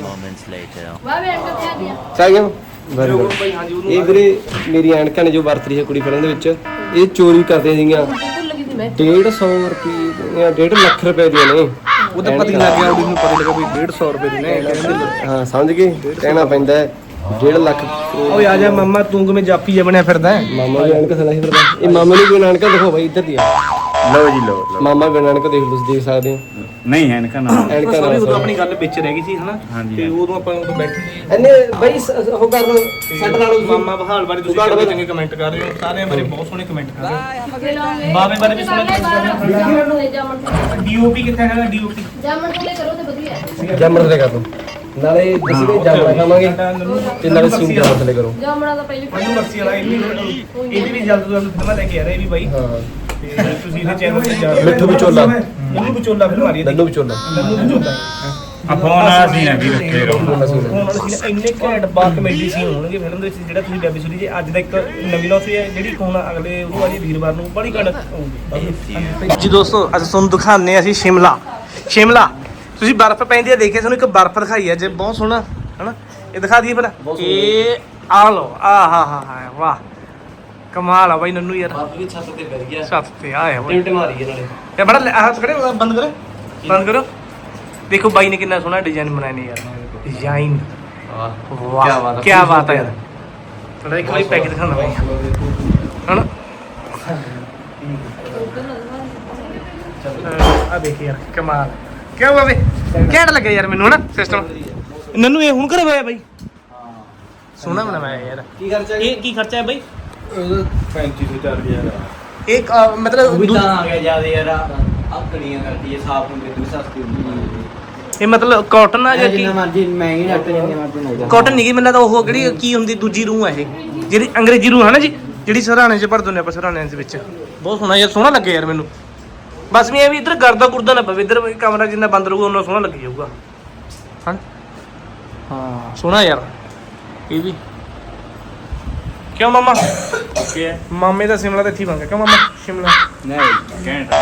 ਵਾਹ ਵੇ ਅੰਕਲ ਕਿਆ ਦਿਆ ਗਿਆ। ਵੈਰੀ ਜੋ ਗੁੱਡ ਬਾਈ ਹਾਂਜੀ ਉਹਨੂੰ ਇਹ ਵੀਰੇ ਮੇਰੀ ਐਨਕਾਂ ਨੇ ਜੋ ਵਰਤ ਰਹੀ ਹੈ ਕੁੜੀ ਫਿਲਮ ਦੇ ਵਿੱਚ ਇਹ ਚੋਰੀ ਕਰਦੇ ਸੀਗੀਆਂ। ਭੁੱਲ ਗਈ ਸੀ ਮੈਂ। 150 ਰੁਪਏ ਜਾਂ 1.5 ਲੱਖ ਰੁਪਏ ਦੀਆਂ ਨੇ। ਉਹ ਤਾਂ ਪਤਾ ਹੀ ਲੱਗ ਗਿਆ ਉਹਨੂੰ ਪਤਾ ਲੱਗਾ ਵੀ 150 ਰੁਪਏ ਦੀ ਨੇ ਕਹਿੰਦੇ ਹਾਂ ਸਮਝ ਗਏ? ਕਹਿਣਾ ਪੈਂਦਾ ਹੈ 1.5 ਲੱਖ। ਓਏ ਆ ਜਾ ਮੰਮਾ ਤੂੰ ਕਿਵੇਂ ਜਾਪੀ ਜਿਹਾ ਬਣਿਆ ਫਿਰਦਾ ਹੈ? ਮਾਮਾ ਵੀ ਐਨਕ ਸਲਾਹੀ ਫਿਰਦਾ। ਇਹ ਮਾਮੇ ਨੂੰ ਵੀ ਐਨਕਾਂ ਦਿਖਾਓ ਬਾਈ ਇੱਧਰ ਦੀ ਆ। ਲਓ ਜੀ ਲਓ ਲਓ। ਮਾਮਾ ਵੀ ਐਨਕ ਦੇਖ ਲਓ ਤੁਸੀਂ ਦੇਖ ਸਕਦੇ ਹੋ। ਨਹੀਂ ਹੈ ਨਾ। ਐਨਕਾਂ ਸੌਰੀ ਨਾਲ ਉਦੋਂ ਆਪਣੀ ਗੱਲ ਵਿੱਚ ਰਹਿ ਗਈ ਸੀ ਹਨਾ? ਹਾਂਜੀ, ਤੇ ਉਦੋਂ ਆਪਾਂ ਉਦੋਂ ਬੈਠੇ ਸੀ। ਇਹਨੇ ਬਾਈ ਸ- ਉਹ ਕਰ ਲਓ ਸੈੱਟ ਲਾ ਲਓ ਮਾਮਾ ਬਹਾਲ ਬਾਰੇ ਤੁਸੀਂ ਚੰਗੇ ਚੰਗੇ ਕਮੈਂਟ ਕਰ ਰਹੇ ਹੋ। ਸਾਰਿਆਂ ਬਾਰੇ ਬਹੁਤ ਸੋਹਣੇ ਕਮੈਂਟ ਕਰ ਰਹੇ ਬਾਬੇ ਬਾਰੇ ਵੀ ਸੋਹਣੇ ਜਾਮਣ ਤੋਂ ਲੈ ਜਾਮਣ ਤੋਂ ਹੋ ਡੀਓਪੀ ਕਿੱਥੇ ਹੈਗਾ? ਡੀਓਪੀ ਜਾਮਣ ਤੋਂ ਲੈ ਕਰੋ ਤੇ ਵਧੀਆ ਜੰਮਣ ਤੇ ਕਰ ਦੋ। ਨਾਲੇ ਅਸੀਂ ਵੀ ਜਾਮਣਾ ਖਾਵਾਂਗੇ ਤੇ ਨਾਲੇ ਸੀਨ ਜਾਮਣ ਥਲੇ ਕਰੋ। ਜਾਮਣਾ ਦਾ ਪਹਿਲੇ ਮੈਨੂੰ ਮਰਸੀ ਵਾਲਾ ਇੰਨੀ ਇਹਦੀ ਵੀ ਜਲਦ ਤੋਂ ਜਲਦ ਫਿਲਮਾਂ ਲੈ ਕੇ ਆ ਰਹੇ ਵੀ ਬਾਈ ਹਾਂ। ਤੇ ਤੁਸੀਂ ਇਹਦੇ ਚੈਨਲ ਤੇ ਜਾ ਮਿੱਠੂ ਵਿਚੋਲਾ। ਮਿੱਠੂ ਵਿਚੋਲਾ ਫਿਲਮ ਆ ਰਹੀ ਹੈ ਵਿਚੋਲਾ। ਲੱਡੂ ਵਿਚੋਲਾ। ਆ ਫੋਨ ਆ ਸੀ ਨਾ ਵੀ ਰੱਖੇ ਰਹੋ। ਹੁਣ ਇੰਨੇ ਘੈਂਟ ਬਾ ਕਮੇਡੀ ਸੀਨ ਹੋਣਗੇ ਫਿਲਮ ਦੇ ਵਿੱਚ ਜਿਹੜਾ ਤੁਸੀਂ ਡੈਬੀ ਸੁਣੀ ਜੇ ਅੱਜ ਦਾ ਇੱਕ ਨਵੀਂ ਲੌਸ ਹੈ ਜਿਹੜੀ ਹੁਣ ਅਗਲੇ ਉਹ ਵਾਲੀ ਵੀਰਵਾਰ ਨੂੰ ਬੜੀ ਘੈਂਟ ਹੋਊਗੀ। ਜੀ ਦੋਸਤੋ ਅੱਜ ਤੁਹਾਨੂੰ ਦਿਖਾਉਂਦੇ ਹਾਂ ਅਸੀਂ ਸ਼ਿਮਲਾ। ਸ਼ਿਮਲਾ ਤੁਸੀਂ ਬਰਫ਼ ਪੈਂਦੀ ਹੈ ਦੇਖਿਆ ਤੁਹਾਨੂੰ ਇੱਕ ਬਰਫ਼ ਦਿਖਾਈ ਹੈ ਜੇ ਬਹੁਤ ਸੋਹਣਾ ਹਨਾ? ਇਹ ਦਿਖਾ ਦਈਏ ਪਹਿਲਾਂ ਇਹ ਆ ਲੋ ਆ ਹਾ ਹਾ ਹਾ ਵਾਹ। ਕਮਾਲ ਆ ਬਾਈ ਨੰਨੂ ਯਾਰ। ਵੀ ਛੱਤ ਤੇ ਬੈਠ ਗਿਆ। ਛੱਤ ਤੇ ਆਇਆ ਬਾਈ ਟਿੰਟ ਮਾਰੀ ਨਾਲੇ ਇਹ ਬੜਾ ਆਹ ਖੜੇ ਬੰਦ ਕਰੋ। ਬੰਦ ਕਰੋ। ਦੇਖੋ ਬਾਈ ਨੇ ਕਿੰਨਾ ਸੋਹਣਾ ਡਿਜ਼ਾਈਨ ਬਣਾਇਆ ਨੇ ਯਾਰ। ਡਿਜ਼ਾਈਨ ਵਾਹ ਕੀ ਬਾਤ ਹੈ ਯਾਰ। ਥੋੜਾ ਇੱਕ ਵਾਰੀ ਪੈਕ ਦਿਖਾਉਣਾ ਬਾਈ। ਹਣਾ ਆ ਦੇਖੀ ਯਾਰ ਕਮਾਲ। ਕਿਉਂ ਬਾਬੇ ਕਿਹੜਾ ਲੱਗਿਆ ਯਾਰ ਮੈਨੂੰ ਹਨਾ ਸਿਸਟਮ ਨੰਨੂ ਇਹ ਹੁਣ ਕਰੇ ਹੋਇਆ ਬਾਈ? ਸੋਹਣਾ ਬਣਾਇਆ ਯਾਰ। ਕੀ ਖਰਚਾ ਇਹ ਕੀ ਖਰਚਾ ਹੈ ਬਾਈ? 3500 ਯਾਰ ਇੱਕ ਅਹ, ਮਤਲਬ ਦੂ- ਆ ਗਿਆ ਜ਼ਿਆਦਾ ਯਾਰ ਆਪਣੀਆਂ ਕਰਦੀ ਹੈ ਸਾਫ਼ ਹੁੰਦੀ ਦੂਸਰੀ ਸਸਤੀ ਹੁੰਦੀ ਇਹ ਮਤਲਬ ਕਾਟਨ ਆ ਜਾਂ ਕੀ? ਮਰਜ਼ੀ ਮਹਿੰਗੀ ਰੱਖ ਜਿੰਨੀ ਮਰਜ਼ੀ ਮਿਲ ਕਾਟਨ ਨਹੀਂ ਗੀ ਮੈਨੂੰ ਲੱਗਦਾ ਉਹ ਕਿਹੜੀ ਕੀ ਹੁੰਦੀ ਦੂਜੀ ਰੂਹ ਆ ਇਹ। ਜਿਹੜੀ ਅੰਗਰੇਜ਼ੀ ਰੂਹ ਹੈ ਨਾ ਜੀ ਜਿਹੜੀ ਸਰਾਣੇ 'ਚ ਭਰ ਦਿੰਦੇ ਆਪਾਂ ਸਰਾਣੇ ਦੇ ਵਿੱਚ। ਬਹੁਤ ਸੋਹਣਾ ਯਾਰ ਸੋਹਣਾ ਲੱਗਿਆ ਯਾਰ ਮੈਨੂੰ। ਬਸ ਵੀ ਇਹ ਵੀ ਇੱਧਰ ਗਰਦਾ ਕੁਰਦਾ ਨਾ ਪਵੇ ਇੱਧਰ ਕਮਰਾ ਜਿੰਨਾ ਬੰਦ ਰਹੂਗਾ ਉਹਨਾਂ ਸੋਹਣਾ ਲੱਗੀ ਜਾਊਗਾ। ਹਾਂ। ਹਾਂ। ਸੋਹਣਾ ਯਾਰ ਇਹ ਵੀ। ਕਿਉਂ ਮਾਮਾ? ਓਕੇ ਹੈ ਮਾਮੇ ਦਾ ਸਿਮਲਾ ਤੇ ਇੱਥੇ ਬਣ ਗਿਆ। ਕਿਉਂ ਮਾਮਾ? ਸ਼ਿਮਲਾ। ਨਹੀਂ ਘੈਂਟ।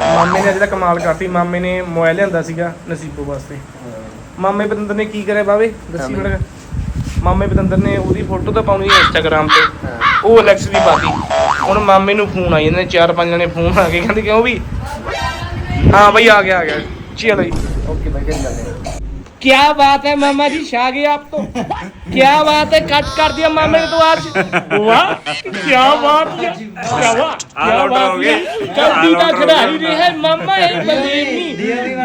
ਮਾਮੇ ਨੇ ਅੱਜ ਦਾ ਕਮਾਲ ਕਰਤੀ। ਮਾਮੇ ਨੇ ਮੋਬਾਈਲ ਲਿਆਂਦਾ ਸੀਗਾ ਨਸੀਬੋ ਵਾਸਤੇ। ਮਾਮੇ ਪਤੰਦਰ ਨੇ ਕੀ ਕਰਿਆ ਬਾਵੇ? ਦੱਸੀ ਬੜਾ ਮਾਮੇ ਪਤੰਦਰ ਨੇ ਉਹਦੀ ਫੋਟੋ ਤਾਂ ਪਾਉਣੀ ਹੈ ਇੰਸਟਾਗ੍ਰam ਤੇ। ਉਹ ਅਲੈਕਸ ਦੀ ਪਾਤੀ। ਹੁਣ ਮਾਮੇ ਨੂੰ ਫੋਨ ਆਈ ਜਾਂਦੇ ਨੇ ਚਾਰ ਪੰਜ ਜਣੇ ਫੋਨ ਆ ਗਏ ਕਹਿੰਦੇ ਕਿਉਂ ਵੀ? ਹਾਂ ਬਈ ਆ ਗਿਆ ਆ ਗਿਆ। ਚਲੋ ਜੀ। ਓਕੇ ਬਾਈ ਕਿੰਨਾ क्या बात है मामा जी छा गए आप तो क्या बात है कट कर दिया मामे ने तो आज वाह क्या बात है क्या वाह क्या आउट बात हो गए। है कल का आउट हो खिलाड़ी रहे है मामा है बलेनी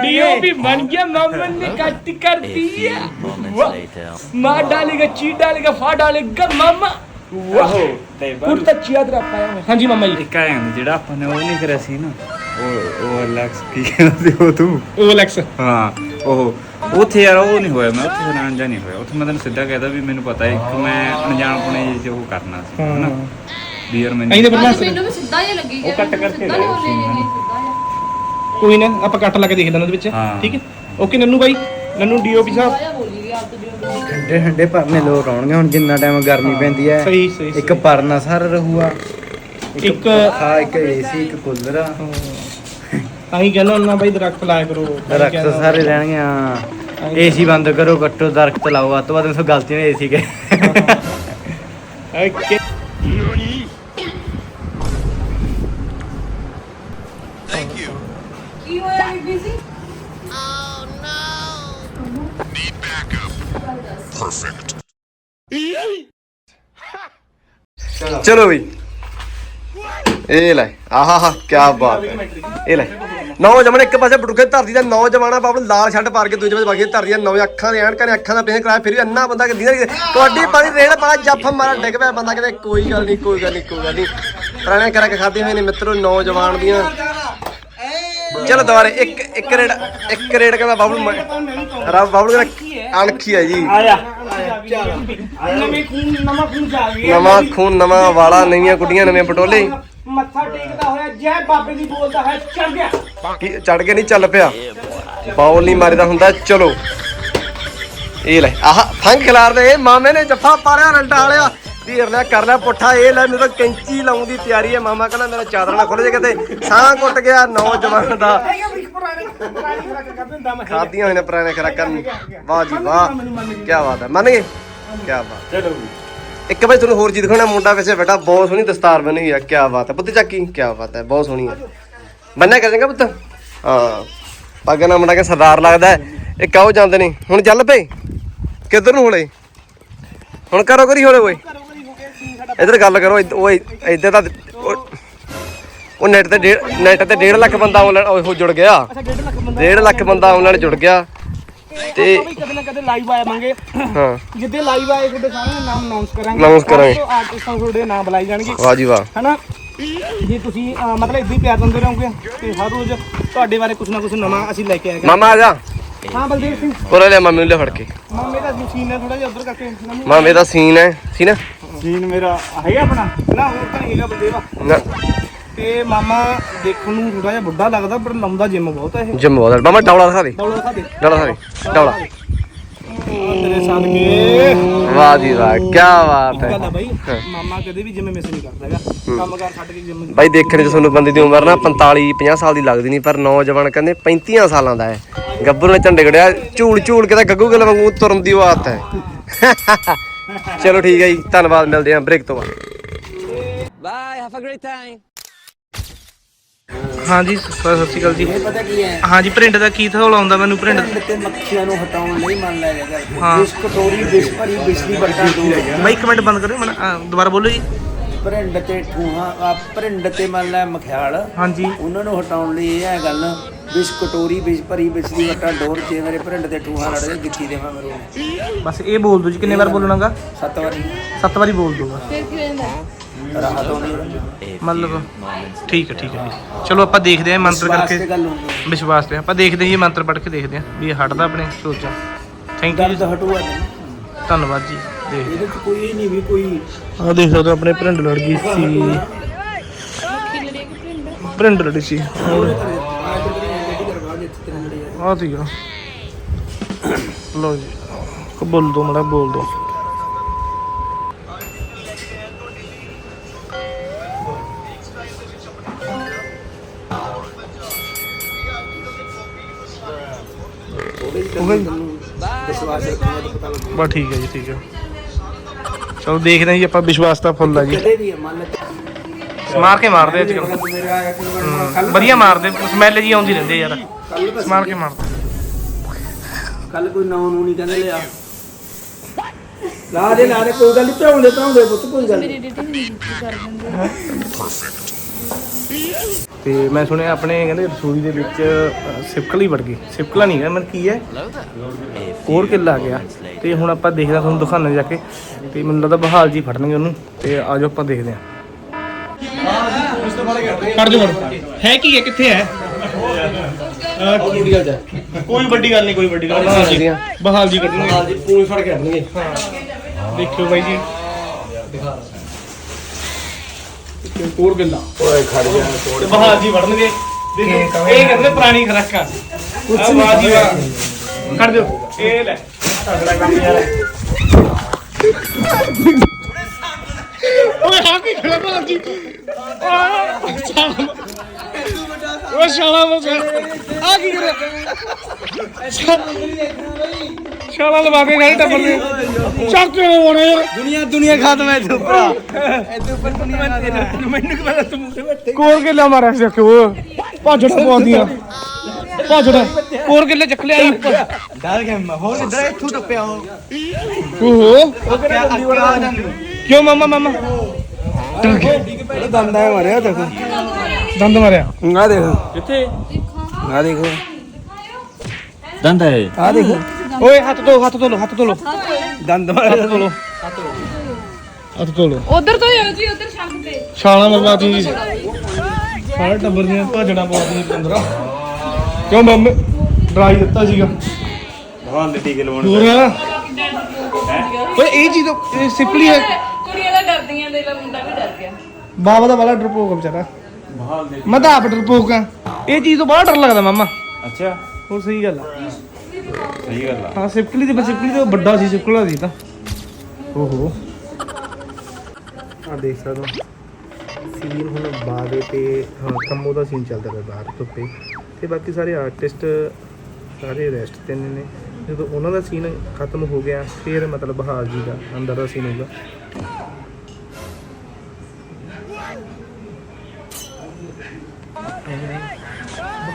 डीओपी बन गया मामा ने कट कर दिया वाह मार डालेगा चीट डालेगा फा डालेगा मामा वाह ਤੇ कुर्ता चियादरा पाया मैं हाँ जी मामा जी ਇੱਕ ਆਇਆ ਹੁੰਦਾ ਜਿਹੜਾ ਆਪਾਂ ਨੇ ਉਹ ਨਹੀਂ ਕਰਿਆ ਸੀ ਨਾ ਉਹ ਉਹ ਅਲੈਕਸ ਕੀ ਕਹਿੰਦਾ ਸੀ ਉਹ ਤੂੰ ओ एलेक्स ਹਾਂ ਉਹ ਉੱਥੇ ਯਾਰ ਉਹ ਨਹੀਂ ਹੋਇਆ ਮੈਂ ਉੱਥੇ ਹੈਰਾਨ ਜਾਂ ਨਹੀਂ ਹੋਇਆ। ਉੱਥੇ ਮੈਂ ਤੈਨੂੰ ਸਿੱਧਾ ਕਹਿਦਾ ਵੀ ਮੈਨੂੰ ਪਤਾ ਹੈ ਕਿ ਮੈਂ ਅਣਜਾਣ ਪੁਣੇ 'ਚ ਉਹ ਕਰਨਾ ਸੀ ਹਨਾ? ਵੀ ਯਾਰ ਮੈਨੂੰ ਮੈਨੂੰ ਵੀ ਸਿੱਧਾ ਜਿਹਾ ਲੱਗੀ ਗਿਆ ਉਹ ਕੱਟ ਕਰਕੇ ਸਿੱਧਾ ਜੀ ਕੋਈ ਨਾ ਆਪਾਂ ਕੱਟ ਲਾ ਕੇ ਦੇਖ ਲੈਣਾ ਉਹਦੇ ਵਿੱਚ। ਹਾਂ। ਠੀਕ ਹੈ? ਓਕੇ ਨੰਨੂ ਬਾਈ। ਨੰਨੂ ਡੀਓਪੀ ਸਾਹਿਬ। ਆਇਆ ਬੋਲੀ ਵੀ ਆਪ ਤੋਂ ਜਿਉਂ ਠੰਡੇ ਠੰਡੇ ਪਰਨੇ ਲੋਕ ਆਉਣਗੇ ਹੁਣ ਜਿੰਨਾ ਟਾਈਮ ਗਰਮੀ ਪੈਂਦੀ ਹੈ ਸਹੀ ਸਹੀ ਇੱਕ ਪਰਨਾ ਸਾਰਾ ਰਹੂਗਾ। ਇੱਕ ਹਾਂ ਇੱਕ ਏਸੀ ਇੱਕ ਕੂਲਰ ਆ। ਤਾਂ ਹੀ ਕਹਿੰਦਾ ਹੁੰਦਾ ਬਾਈ ਦਰਖਤ ਲਾਇਆ ਕਰੋ। ਤਾਂ ਹੀ ਦਰਖਤ ਕਹਿੰਦਾ ਸਾਰੇ ਰਹਿਣਗੇ ਏਸੀ ਬੰਦ ਕਰੋ ਕੱਟੋ ਦਰਖਤ ਲਾਓ ਆ ਤੋਂ ਬਾਅਦ ਉਸ ਗਲਤੀ ਨਾਲ ਏਸੀ ਓਕੇ। ਕੀ ਹੋਇਆ ਬੀਬੀ ਸੀ ਚਲੋ ਬਈ। ਇਹ ਲੈ ਆਹਾ ਹਾ ਕੀ ਬਾਤ ਹੈ। ਇਹ ਲੈ। ਨੌਜਵਾਨ ਇੱਕ ਪਾਸੇ ਬਟੂਕੇ ਧਰਦੀ ਦਾ ਨੌਜਵਾਨਾ ਬਾਬਲ ਲਾਲ ਛੱਡ ਪਾਰ ਕੇ ਦੂਜੇ ਪਾਸੇ ਬਾਕੀ ਧਰਦੀ ਦਾ ਨੌ ਅੱਖਾਂ ਦੇ ਐਨਕਾਂ ਨੇ ਅੱਖਾਂ ਦਾ ਪੇਨ ਕਰਾਇਆ ਫਿਰ ਵੀ ਅੰਨਾ ਬੰਦਾ ਕਿ ਦੀਦਾ ਕਬੱਡੀ ਪਾਣੀ ਰੇੜ ਪਾਲਾ ਜੱਫ ਮਾਰਾ ਡਿੱਗ ਪਿਆ ਬੰਦਾ ਕਿਤੇ ਕੋਈ ਗੱਲ ਨਹੀਂ ਕੋਈ ਗੱਲ ਨਹੀਂ ਕੋਈ ਗੱਲ ਨਹੀਂ। ਪੁਰਾਣੇ ਕਰਾ ਕੇ ਖਾਦੇ ਹੋਏ ਨੇ ਮਿੱਤਰੋ ਨੌਜਵਾਨ ਦੀਆਂ। ਚਲੋ ਦੁਬਾਰੇ ਇੱਕ ਇੱਕ ਰੇਡ ਇੱਕ ਰੇਡ ਕਹਿੰਦਾ ਬਾਬਲੂ ਰੱਬ ਬਾਬਲੂ ਕਹਿੰਦਾ ਅਣਖੀ ਹੈ ਜੀ। ਨਵੇਂ ਖੂਨ ਨਵਾਂ ਖੂਨ ਜਾ ਨਵਾਂ ਖੂਨ ਨਵਾਂ ਵਾਲਾ ਨਵੀਆਂ ਗੁੱਡੀਆਂ ਨਵੇਂ ਪਟੋਲੇ। ਮੱਥਾ ਟੇਕਦਾ ਹੋਇਆ ਜੈ ਬਾਬੇ ਦੀ ਬੋਲਦਾ ਹੈ ਚੜ ਗਿਆ। ਕੀ ਚੜ ਕੇ ਨਹੀਂ ਚੱਲ ਪਿਆ। ਬਾਉਲ ਨਹੀਂ ਮਾਰੀਦਾ ਹੁੰਦਾ ਚਲੋ। ਇਹ ਲੈ ਆਹ ਫੰਗ ਖਿਲਾਰਦੇ ਇਹ ਮਾਮੇ ਨੇ ਜੱਫਾ ਪਾਰਿਆ ਰੰਟਾ ਵਾਲਿਆ। ਧੀਰ ਲਿਆ ਕਰ ਲਿਆ ਪੁੱਠਾ ਇਹ ਲੈ ਮੈਨੂੰ ਤਾਂ ਕੈਂਚੀ ਲਾਉਣ ਦੀ ਤਿਆਰੀ ਹੈ। ਮਾਮਾ ਕਹਿੰਦਾ ਮੇਰਾ ਚਾਦਰ ਨਾ ਖੁੱਲ ਜੇ ਕਿਤੇ। ਸਾਹ ਘੁੱਟ ਗਿਆ ਨੌਜਵਾਨ ਦਾ। ਖਾਦੀਆਂ ਹੋਈਆਂ ਪੁਰਾਣੇ ਖਰਾਕਾਂ। ਵਾਹ ਜੀ ਵਾਹ ਕੀ ਬਾਤ ਹੈ। ਮੰਨ ਗਏ? ਕੀ ਬਾਤ। ਚਲੋ ਇੱਕ ਵਾਰ ਤੁਹਾਨੂੰ ਹੋਰ ਚੀਜ਼ ਦਿਖਾਉਣਾ, ਮੁੰਡਾ ਵੈਸੇ ਬੇਟਾ ਬਹੁਤ ਸੋਹਣੀ, ਦਸਤਾਰ ਬਣੀ ਹੋਈ ਆ ਕੀ ਬਾਤ ਹੈ। ਬੁੱਧ ਚੱਕੀ ਕੀ ਬਾਤ ਹੈ, ਬਹੁਤ ਸੋਹਣੀ ਹੈ ਬੰਨਿਆ ਕਰ ਪੁੱਤ। ਹਾਂ, ਪੱਗ ਨਾਲ ਮੁੰਡਾ ਕੇ ਸਰਦਾਰ ਲੱਗਦਾ ਇਹ ਕਾਹੋ ਜਾਂਦੇ ਨੇ। ਹੁਣ ਚੱਲ ਪਏ। ਕਿੱਧਰ ਨੂੰ ਹੋਲੇ? ਹੁਣ ਕਰੋ ਕਰੀ ਹੋਲੇ ਓਏ ਇਧਰ ਗੱਲ ਕਰੋ, ਇੱਧ- ਓਏ ਇੱਧਰ ਤਾਂ ਉਹ- ਉਹ ਨੈਟ ਤੇ ਨੈਟ ਤੇ 1.5 ਲੱਖ ਬੰਦਾ ਆਨਲਾਈਨ ਉਹ ਜੁੜ ਗਿਆ। 1.5 ਲੱਖ ਬੰਦਾ ਆਨਲਾਈਨ ਜੁੜ ਗਿਆ। ਤੇ ਕਦੇ ਨਾ ਕਦੇ ਲਾਈਵ ਆਇਆ ਮੰਗੇ। ਹਾਂ। ਜਿੱਦੇ ਲਾਈਵ ਆਏ ਤੁਹਾਡੇ ਸਾਹਮਣੇ ਨਾਮ ਅਨਾਉਂਸ ਕਰਾਂਗੇ। Announce ਕਰਾਂਗੇ। ਆਰਟਿਸਟਾਂ ਤੁਹਾਡੇ ਨਾਮ ਬੁਲਾਏ ਜਾਣਗੇ। ਵਾਹ ਜੀ ਵਾਹ। ਹਨਾ? ਜੇ ਤੁਸੀਂ ਅਹ, ਮਤਲਬ ਇਦਾਂ ਹੀ ਪਿਆਰ ਦਿੰਦੇ ਰਹੋਗੇ ਤੇ ਹਰ ਰੋਜ਼ ਤੁਹਾਡੇ ਬਾਰੇ ਕੁਝ ਨਾ ਕੁਝ ਨਵਾਂ ਅਸੀਂ ਲੈ ਕੇ ਆਏਗਾ ਮਾਮਾ ਆ ਜਾ। ਹਾਂ ਬਲਦੇਵ ਸਿੰਘ। ਉਰੇ ਲੈ ਮਾਮੇ ਨੂੰ ਲੈ ਫੜ ਕੇ। ਮਾਮੇ ਦਾ ਮਸ਼ੀਨ ਹੈ ਥੋੜਾ ਜਿਹਾ ਉਧਰ ਕਰਕੇ ਨਵੀਂ ਮਾਮੇ ਦਾ ਸੀਨ ਹੈ। ਨਾ ਮੇਰਾ ਹੈਗਾ ਆਪਣਾ। ਨਾ ਹੋਰ ਤਾਂ ਨਹੀਂ ਹੈਗਾ ਬਲਦੇਵਾ। ਨਾ। ਤੇ ਮਾਮਾ ਦੇਖਣ ਨੂੰ ਥੋੜਾ ਜਿਹਾ ਬੁੱਢਾ ਲੱਗਦਾ ਪਰ ਲਾਉਂਦਾ ਜਿਮ ਬਹੁਤ ਹੈ ਇਹ। ਜਿਮ ਬਹੁਤ ਮਾਮਾ ਡੌਲਾ ਦਿਖਾ ਦੇ। ਦੌੜਾ ਦਿਖਾ ਦੇ। ਡੌਲਾ ਦਿਖਾ ਦੇ। ਡੌਲਾ। ਤੇਰੇ ਸਦਕੇ। ਵਾਹ ਜੀ ਵਾਹ ਕੀ ਬਾਤ ਗੱਲ ਹੈ ਬਾਈ ਮਾਮਾ ਕਦੇ ਵੀ ਜਿਮ ਮਿਸ ਨਹੀਂ ਕਰਦਾ ਹੈਗਾ। ਕੰਮ ਕਾਰ ਛੱਡ ਕੇ ਜਿਮ ਬਾਈ ਦੇਖਣ ਚ ਤੁਹਾਨੂੰ ਬੰਦੇ ਦੀ ਉਮਰ ਨਾ 45 50 ਸਾਲ ਦੀ ਲੱਗਦੀ ਨਹੀਂ ਪਰ ਨੌਜਵਾਨ ਕਹਿੰਦੇ 35 ਸਾਲਾਂ ਦਾ ਹੈ। ਗੱਭਰੂ ਨੇ ਝੰਡੇ ਗੜਿਆ ਝੂਲ ਝੂਲ ਕੇ ਤਾਂ ਗੱਗੂ ਗਲ ਵਾਂਗੂ ਤੁਰਨ ਦੀ ਆਦਤ ਹੈ। ਚਲੋ ਠੀਕ ਹੈ ਜੀ ਧੰਨਵਾਦ ਮਿਲਦੇ ਹਾਂ ਬ੍ਰੇਕ ਤੋਂ ਬਾਅਦ। ਹਾਂਜੀ ਸਰ ਸਤਿ ਸ਼੍ਰੀ ਅਕਾਲ ਜੀ। ਪਤਾ ਕੀ ਹੈ? ਹਾਂਜੀ ਪ੍ਰਿੰਟ ਦਾ ਕੀ ਥੋਲ ਆਉਂਦਾ ਮੈਨੂੰ ਪ੍ਰਿੰਟ ਤੇ ਮੱਖੀਆਂ ਨੂੰ ਹਟਾਉਣ ਲਈ ਮੰਨ ਲਿਆ ਗਿਆ ਹਾਂ। ਇਸ ਕਟੋਰੀ ਵਿਸ਼ ਭਰੀ ਬਿਜਲੀ ਵੱਟਾ ਦੂਰ ਬਾਈ ਇੱਕ ਮਿੰਟ ਬੰਦ ਕਰਿਓ ਮੈਂ ਦੁਬਾਰਾ ਬੋਲੋ ਜੀ। ਭਰਿੰਡ ਤੇ ਠੂਹਾਂ ਆ ਭਰਿੰਡ ਤੇ ਮੰਨ ਲੈ ਮਖਿਆਲ। ਹਾਂਜੀ। ਉਹਨਾਂ ਨੂੰ ਹਟਾਉਣ ਲਈ ਇਹ ਹੈ ਗੱਲ ਵਿਸ਼ ਕਟੋਰੀ ਵਿਸ਼ ਭਰੀ ਬਿਜਲੀ ਵੱਟਾ ਡੋਰ ਜੇ ਮੇਰੇ ਭਰਿੰਡ ਤੇ ਠੂਹਾਂ ਲੜ ਗਏ ਗਿੱਤੀ ਦੇਵਾਂ ਮੇਰੇ ਬਸ ਇਹ ਬੋਲ ਦਿਓ ਜੀ ਕਿੰਨੇ ਵਾਰ ਬੋਲਣਾਗਾ? ਸੱਤ ਵਾਰੀ। ਸੱਤ ਵਾਰੀ ਬੋਲ ਦਿਓ ਫਿਰ ਕਿਵੇਂ ਹੁੰਦਾ ਰਾਹਤ ਮਤਲਬ ਠੀਕ ਹੈ ਠੀਕ ਹੈ ਜੀ। ਚਲੋ ਆਪਾਂ ਦੇਖਦੇ ਹਾਂ ਮੰਤਰ ਕਰਕੇ। ਵਿਸ਼ਵਾਸ ਤੇ। ਆਪਾਂ ਦੇਖਦੇ ਹਾਂ ਜੀ ਮੰਤਰ ਪੜ੍ਹ ਕੇ ਦੇਖਦੇ ਹਾਂ ਵੀ ਇਹ ਹਟਦਾ ਆਪਣੇ ਸੋਚਾਂ। ਥੈਂਕ ਯੂ ਦਰਦ ਹਟੂਆ ਧੰਨਵਾਦ ਜੀ। ਦੇਖ। ਇਹਦੇ ਚ ਕੋਈ ਨਹੀਂ ਵੀ ਕੋਈ ਆ ਦੇਖ ਸਕਦੇ ਆਪਣੇ ਭਰਿੰਡ ਲੜ ਗਈ ਸੀ ਭਰਿੰਡ ਲੜੀ ਸੀ। ਆ ਸੀਗਾ ਲੋ ਜੀ। ਬੋਲ ਦੋ ਮੜਾ ਬੋਲ ਦੋ। ਬਸ ਠੀਕ ਹੈ ਜੀ ਠੀਕ ਹੈ। ਚਲੋ ਦੇਖਦੇ ਹਾਂ ਜੀ ਆਪਾਂ ਵਿਸ਼ਵਾਸ ਤਾਂ ਫੁੱਲ ਆ ਜੀ। ਕਦੇ ਵੀ ਹੈ, ਮੰਨ ਲੈ। ਮਾਰ ਕੇ ਮਾਰਦੇ ਅੱਜ ਕੱਲ੍ਹ। ਕੋਈ ਵਧੀਆ ਮਾਰਦੇ ਸਮੈਲ ਜੀ ਆਉਂਦੀ ਰਹਿੰਦੀ ਯਾਰ। ਮਾਰ ਕੇ ਮਾਰਦੇ ਕੱਲ ਕੋਈ ਨਾਂ ਨੂੰ ਨਹੀਂ ਕਹਿੰਦੇ ਲਿਆ। ਲਾ ਦੇ ਲਾ ਦੇ ਕੋਈ ਗੱਲ ਨਹੀਂ ਭਰਾਉਂਦੇ ਭਰਾਉਂਦੇ ਪੁੱਤ ਕੋਈ ਗੱਲ ਨਹੀਂ ਤੇ ਮੈਂ ਸੁਣਿਆ ਆਪਣੇ ਕਹਿੰਦੇ ਰਸੋਈ ਦੇ ਵਿੱਚ ਸਿਪਕਲੀ ਵੜ ਗਈ। ਸਿਪਕਲਾ ਨਹੀਂ ਹੈ ਮਨ ਕੀ ਹੈ? ਕੋਰ ਕਿੱਲਾ ਆ ਗਿਆ। ਤੇ ਹੁਣ ਆਪਾਂ ਦੇਖਦੇ ਹਾਂ ਤੁਹਾਨੂੰ ਦਿਖਾਉਣੇ ਜਾ ਕੇ। ਤੇ ਮੈਨੂੰ ਲੱਗਦਾ ਬਹਾਲ ਜੀ ਫੜਨਗੇ ਉਹਨੂੰ। ਤੇ ਆਜੋ ਆਪਾਂ ਦੇਖਦੇ ਹਾਂ। ਕੱਢ ਜੋ ਹੈ ਕੀ ਹੈ? ਕਿੱਥੇ ਹੈ? ਕੋਈ ਵੱਡੀ ਗੱਲ ਨਹੀਂ ਕੋਈ ਵੱਡੀ ਗੱਲ ਨਹੀਂ। ਬਹਾਲ ਜੀ ਕੱਢਣਗੇ। ਜੀ ਪੂਰੀ ਫੜ ਕੇ ਆਣਗੇ ਦੇਖਿਓ ਬਾਈ ਜੀ। ਕੋਰ ਗੱਲਾਂ। ਓਏ ਖੜ ਜਾ ਬਹਾਲ ਜੀ ਵੜਨਗੇ। ਦੇਖੋ ਇਹ ਕਹਿੰਦੇ ਪੁਰਾਣੀ ਖਰਾਕਾ ਕੁਛ ਨਹੀਂ ਵਾਹ ਜੀ ਵਾਹ ਖੜ ਦਿਓ ਇਹ ਲੈ। ਤਗੜਾ ਕੰਮ ਯਾਰ ਓਏ ਹਾਂ ਕੀ ਖੜਾ ਬਹਾਲ ਜੀ? ਓਏ ਸ਼ਾਲਾ ਮਸ ਆ ਕੀ ਕਰੇ ਸ਼ਾਲਾ ਲਵਾ ਕੇ ਗਏ ਟੱਬਰ ਦੇ ਚੱਕ ਕੇ ਹੋਣਾ ਯਾਰ ਦੁਨੀਆ ਦੁਨੀਆ ਖਾਤਮ ਹੈ ਤੂੰ ਭਰਾ। ਕੋਰ ਕੇ ਲਿਆ ਮਾਰਿਆ ਸੀ ਕਿਉਂ ਭਾਜੜਾ ਪਵਾਉਂਦੀਆਂ ਭਾਜੜਾ ਕੋਰ ਕੇ ਲੈ ਚੱਕ ਲਿਆ ਉੱਪਰ ਡਰ ਗਿਆ ਮੈਂ। ਹੋਰ ਇਧਰ ਇੱਥੋਂ ਟੱਪਿਆ ਉਹ। ਕਿਉਂ ਮਾਮਾ ਮਾਮਾ? ਦੰਦ ਆ ਮਾਰਿਆ ਦੇਖੋ ਦੰਦ ਮਾਰਿਆ। ਆ ਦੇਖੋ। ਕਿੱਥੇ? ਆ ਦੇਖੋ। ਦੰਦ ਹੈ ਆ ਦੇਖੋ। ਓਏ ਹੱਥ ਧੋ ਹੱਥ ਧੋ ਲੋ ਹੱਥ ਧੋ ਲੋ ਦੰਦ ਹੱਥ ਧੋ ਲੋ ਹੱਥ ਧੋ ਲੋ ਉਧਰ ਤੋਂ ਯਾਰ ਜੀ ਉਧਰ ਛੱਡ ਤੇ। ਛਾਲਾਂ ਮਰਵਾਤੀ ਜੀ। ਸਾਰੇ ਟੱਬਰ ਦੀਆਂ ਭਾਜੜਾ ਪਵਾਤੀ 15 ਕਿਉਂ ਮੰਮ ਡਰਾਈ ਦਿੱਤਾ ਸੀਗਾ। ਬਹੁਤ ਦੇ। ਟੀਕੇ ਲਵਾਉਣ ਪੂਰਾ ਓਏ ਇਹ ਚੀਜ਼ ਤਾਂ- ਸਿਪਲੀ ਹੈ। ਕੁੜੀਆਂ ਦਾ ਡਰਦੀਆਂ ਦੇ ਲਾ ਮੁੰਡਾ ਵੀ ਡਰ ਗਿਆ। ਬਾਬਾ ਦਾ ਬੜਾ ਡਰਪੋਕ ਵਿਚਾਰਾ। ਮੈਂ ਤਾਂ ਆਪ ਡਰਪੋਕ ਆ। ਇਹ ਚੀਜ਼ ਤੋਂ ਬੜਾ ਡਰ ਲੱਗਦਾ ਮਾਮਾ। ਅੱਛਾ। ਹੋਰ ਸਹੀ ਗੱਲ ਆ। ਸਹੀ ਗੱਲ ਆ। ਹਾਂ ਸਿਪਕਲੀ ਦੇ ਸਿਪਕਲੀ ਤੋਂ ਵੱਡਾ ਸੀ ਸਿਪਕਲਾ ਸੀ ਤਾਂ। ਓਹੋ। ਆ ਦੇਖ ਸਕਦੇ ਹੋ। ਸੀਨ ਹੁਣ ਬਾਵੇ ਤੇ ਹਾਂ ਕੰਮੋ ਦਾ ਸੀਨ ਚੱਲਦਾ ਪਿਆ ਬਾਹਰ ਧੁੱਪੇ ਤੇ ਬਾਕੀ ਸਾਰੇ ਆਰਟਿਸਟ ਸਾਰੇ ਰੈਸਟ ਤੇ ਨੇ ਜਦੋਂ ਉਹਨਾਂ ਦਾ ਸੀਨ ਖਤਮ ਹੋ ਗਿਆ ਫਿਰ ਮਤਲਬ ਬਹਾਲ ਜੀ ਦਾ ਅੰਦਰ ਦਾ ਸੀਨ ਹੋਊਗਾ।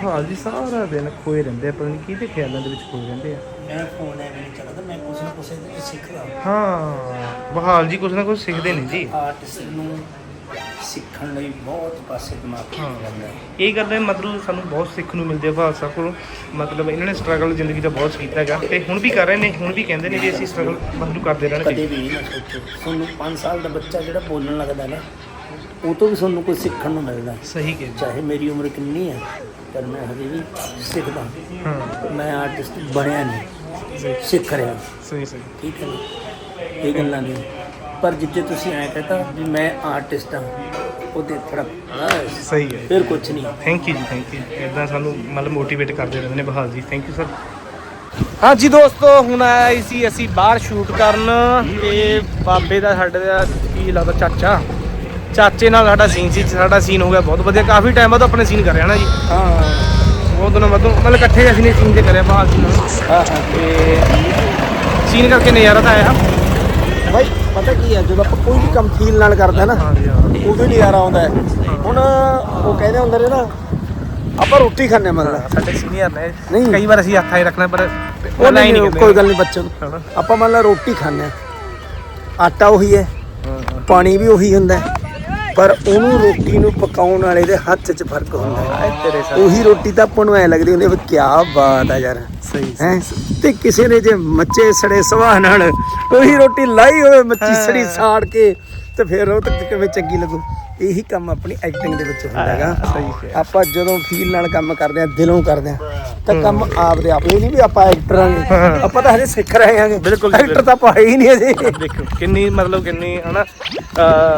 ਬਹਾਲ ਜੀ ਸਾਰਾ ਦਿਨ ਖੋਏ ਰਹਿੰਦੇ ਆ ਪਤਾ ਨਹੀਂ ਕਿਹਦੇ ਖਿਆਲਾਂ ਦੇ ਵਿੱਚ ਖੋਏ ਰਹਿੰਦੇ ਆ। ਮੈਂ ਫੋਨ ਐਵੇਂ ਨਹੀਂ ਚੱਲਦਾ ਮੈਂ ਕੁਛ ਨਾ ਕੁਛ ਇਹਦੇ ਵਿੱਚ ਸਿੱਖਦਾ ਹਾਂ। ਬਹਾਲ ਜੀ ਕੁਛ ਨਾ ਕੁਛ ਸਿੱਖਦੇ ਨੇ ਜੀ। ਆਰਟਿਸਟ ਨੂੰ ਸਿੱਖਣ ਲਈ ਬਹੁਤ ਪਾਸੇ ਦਿਮਾਗ ਹਾਂ। ਲੱਗਦਾ ਹੈ। ਇਹ ਕਰਦੇ ਮਤਲਬ ਸਾਨੂੰ ਬਹੁਤ ਸਿੱਖਣ ਨੂੰ ਮਿਲਦੇ ਆ ਬਹਾਲ ਸਾਹਿਬ ਕੋਲੋਂ। ਮਤਲਬ ਇਹਨਾਂ ਨੇ ਸਟਰਗਲ ਜ਼ਿੰਦਗੀ ਦਾ ਬਹੁਤ ਕੀਤਾ ਹੈਗਾ ਤੇ ਹੁਣ ਵੀ ਕਰ ਰਹੇ ਨੇ ਹੁਣ ਵੀ ਕਹਿੰਦੇ ਨੇ ਵੀ ਅਸੀਂ ਸਟਰਗਲ ਮਤਲਬ ਕਰਦੇ ਰਹਿਣਾ ਕਦੇ ਚਾਹੀਦਾ ਵੀ ਨਾ ਸੋਚੋ। ਤੁਹਾਨੂੰ 5 ਸਾਲ ਦਾ ਬੱਚਾ ਜਿਹੜਾ ਬੋਲਣ ਲੱਗਦਾ ਨਾ ਉਹ ਤੋਂ ਵੀ ਤੁਹਾਨੂੰ ਕੁਝ ਸਿੱਖਣ ਨੂੰ ਮਿਲਦਾ। ਸਹੀ ਕਿ ਚਾਹੇ ਮੇਰੀ ਉਮਰ ਕਿੰਨੀ ਹੈ ਪਰ ਮੈਂ ਹਜੇ ਵੀ ਸਿੱਖਦਾ। ਹਾਂ। ਮੈਂ ਆਰਟਿਸਟ ਬਣਿਆ ਨਹੀਂ ਸਿੱਖ ਰਿਹਾ। ਸਹੀ ਸਹੀ। ਠੀਕ ਹੈ ਨਾ? ਇਹ ਗੱਲਾਂ ਨੇ। ਪਰ ਜਿੱਥੇ ਤੁਸੀਂ ਐਂ ਕਹਤਾ ਵੀ ਮੈਂ ਆਰਟਿਸਟ ਹਾਂ ਉਹਦੇ ਥੋੜਾ ਸਹੀ ਹੈ। ਫਿਰ ਕੁਝ ਨਹੀਂ। ਥੈਂਕ ਯੂ ਜੀ ਥੈਂਕ ਯੂ ਇਦਾਂ ਸਾਨੂੰ ਮਤਲਬ ਮੋਟੀਵੇਟ ਕਰਦੇ ਰਹਿੰਦੇ ਨੇ ਬਹਾਲ ਜੀ। ਥੈਂਕ ਯੂ ਸਰ ਹਾਂਜੀ ਦੋਸਤੋ ਹੁਣ ਆਏ ਸੀ ਅਸੀਂ ਬਾਹਰ ਸ਼ੂਟ ਕਰਨ ਤੇ ਬਾਬੇ ਦਾ ਸਾਡੇ ਦਾ ਕੀ ਲੱਗਦਾ ਚਾਚਾ? ਚਾਚੇ ਨਾਲ ਸਾਡਾ ਸੀਨ ਸੀ ਸਾਡਾ ਸੀਨ ਹੋ ਗਿਆ ਬਹੁਤ ਵਧੀਆ। ਕਾਫੀ ਟਾਈਮ ਬਾਅਦ ਆਪਣੇ ਸੀਨ ਕਰਿਆ ਨਾ ਜੀ। ਹਾਂ। ਬਹੁਤ ਦਿਨਾਂ ਬਾਅਦ ਮਤਲਬ ਇਕੱਠੇ ਅਸੀਂ ਨੇ ਸੀਨ ਤੇ ਕਰਿਆ ਬਹਾਲ ਜੀ ਨਾਲ ਹਾਂ ਹਾਂ। ਤੇ ਸੀਨ ਕਰਕੇ ਨਜ਼ਾਰਾ ਤਾਂ ਆਇਆ। ਭਾਈ ਪਤਾ ਕੀ ਹੈ ਜਦੋਂ ਆਪਾਂ ਕੋਈ ਵੀ ਕੰਮ ਫੀਲ ਨਾਲ ਕਰਦਾ ਨਾ ਹਾਂ ਉਦੋਂ ਹੀ ਨਜ਼ਾਰਾ ਆਉਂਦਾ ਹੈ। ਹੁਣ ਉਹ ਕਹਿੰਦੇ ਹੁੰਦੇ ਨੇ ਨਾ ਆਪਾਂ ਰੋਟੀ ਖਾਂਦੇ ਹਾਂ ਮਤਲਬ। ਸਾਡੇ ਸੀਨੀਅਰ ਨੇ। ਨਹੀਂ। ਕਈ ਵਾਰ ਅਸੀਂ ਹੱਥਾਂ 'ਚ ਰੱਖਣਾ ਪਰ ਉਹ ਨਹੀਂ। ਕੋਈ ਗੱਲ ਨਹੀਂ ਬੱਚੇ ਨੂੰ? ਆਪਾਂ ਮੰਨ ਲਾ ਰੋਟੀ ਖਾਂਦੇ ਹਾਂ। ਆਟਾ ਉਹੀ ਹੈ। ਪਾਣੀ ਵੀ ਉਹੀ ਹੁੰਦਾ ਹੈ। ਪਰ ਉਹਨੂੰ ਰੋਟੀ ਨੂੰ ਪਕਾਉਣ ਵਾਲੇ ਦੇ ਹੱਥ 'ਚ ਫ਼ਰਕ ਹੁੰਦਾ ਹੈ। ਤੇਰੇ ਉਹੀ ਰੋਟੀ ਤਾਂ ਆਪਾਂ ਨੂੰ ਐ ਲੱਗਦੀ ਹੁੰਦੀ ਵੀ ਕੀ ਬਾਤ ਆ ਯਾਰ। ਸਹੀ ਹੈ? ਤੇ ਕਿਸੇ ਨੇ ਜੇ ਮੱਚੇ ਸੜੇ ਸਵਾਹ ਨਾਲ ਉਹੀ ਰੋਟੀ ਲਾਈ ਹੋਵੇ ਮੱਚੀ ਸੜੀ ਸਾੜ ਕੇ ਤੇ ਫਿਰ ਉਹ ਤਾਂ ਕਿਵੇਂ ਚੰਗੀ ਲੱਗੂ। ਇਹੀ ਕੰਮ ਆਪਣੀ ਐਕਟਿੰਗ ਦੇ ਵਿੱਚ ਹੁੰਦਾ ਹੈਗਾ। ਆਪਾਂ ਜਦੋਂ ਫੀਲ ਨਾਲ ਕੰਮ ਕਰਦੇ ਆ ਦਿਲੋਂ ਕਰਦੇ ਆ ਤਾਂ ਕੰਮ ਆਪਦੇ ਆਪ ਨਹੀਂ ਵੀ ਆਪਾਂ ਐਕਟਰ ਆਪਾਂ ਤਾਂ ਹਜੇ ਸਿੱਖ ਰਹੇ ਆਂਗੇ ਬਿਲਕੁਲ ਐਕਟਰ ਤਾਂ ਆਪਾਂ ਹੈ ਹੀ ਨਹੀਂ ਅਜੇ ਦੇਖੋ ਕਿੰਨੀ ਮਤਲਬ ਕਿੰਨੀ ਹਨਾ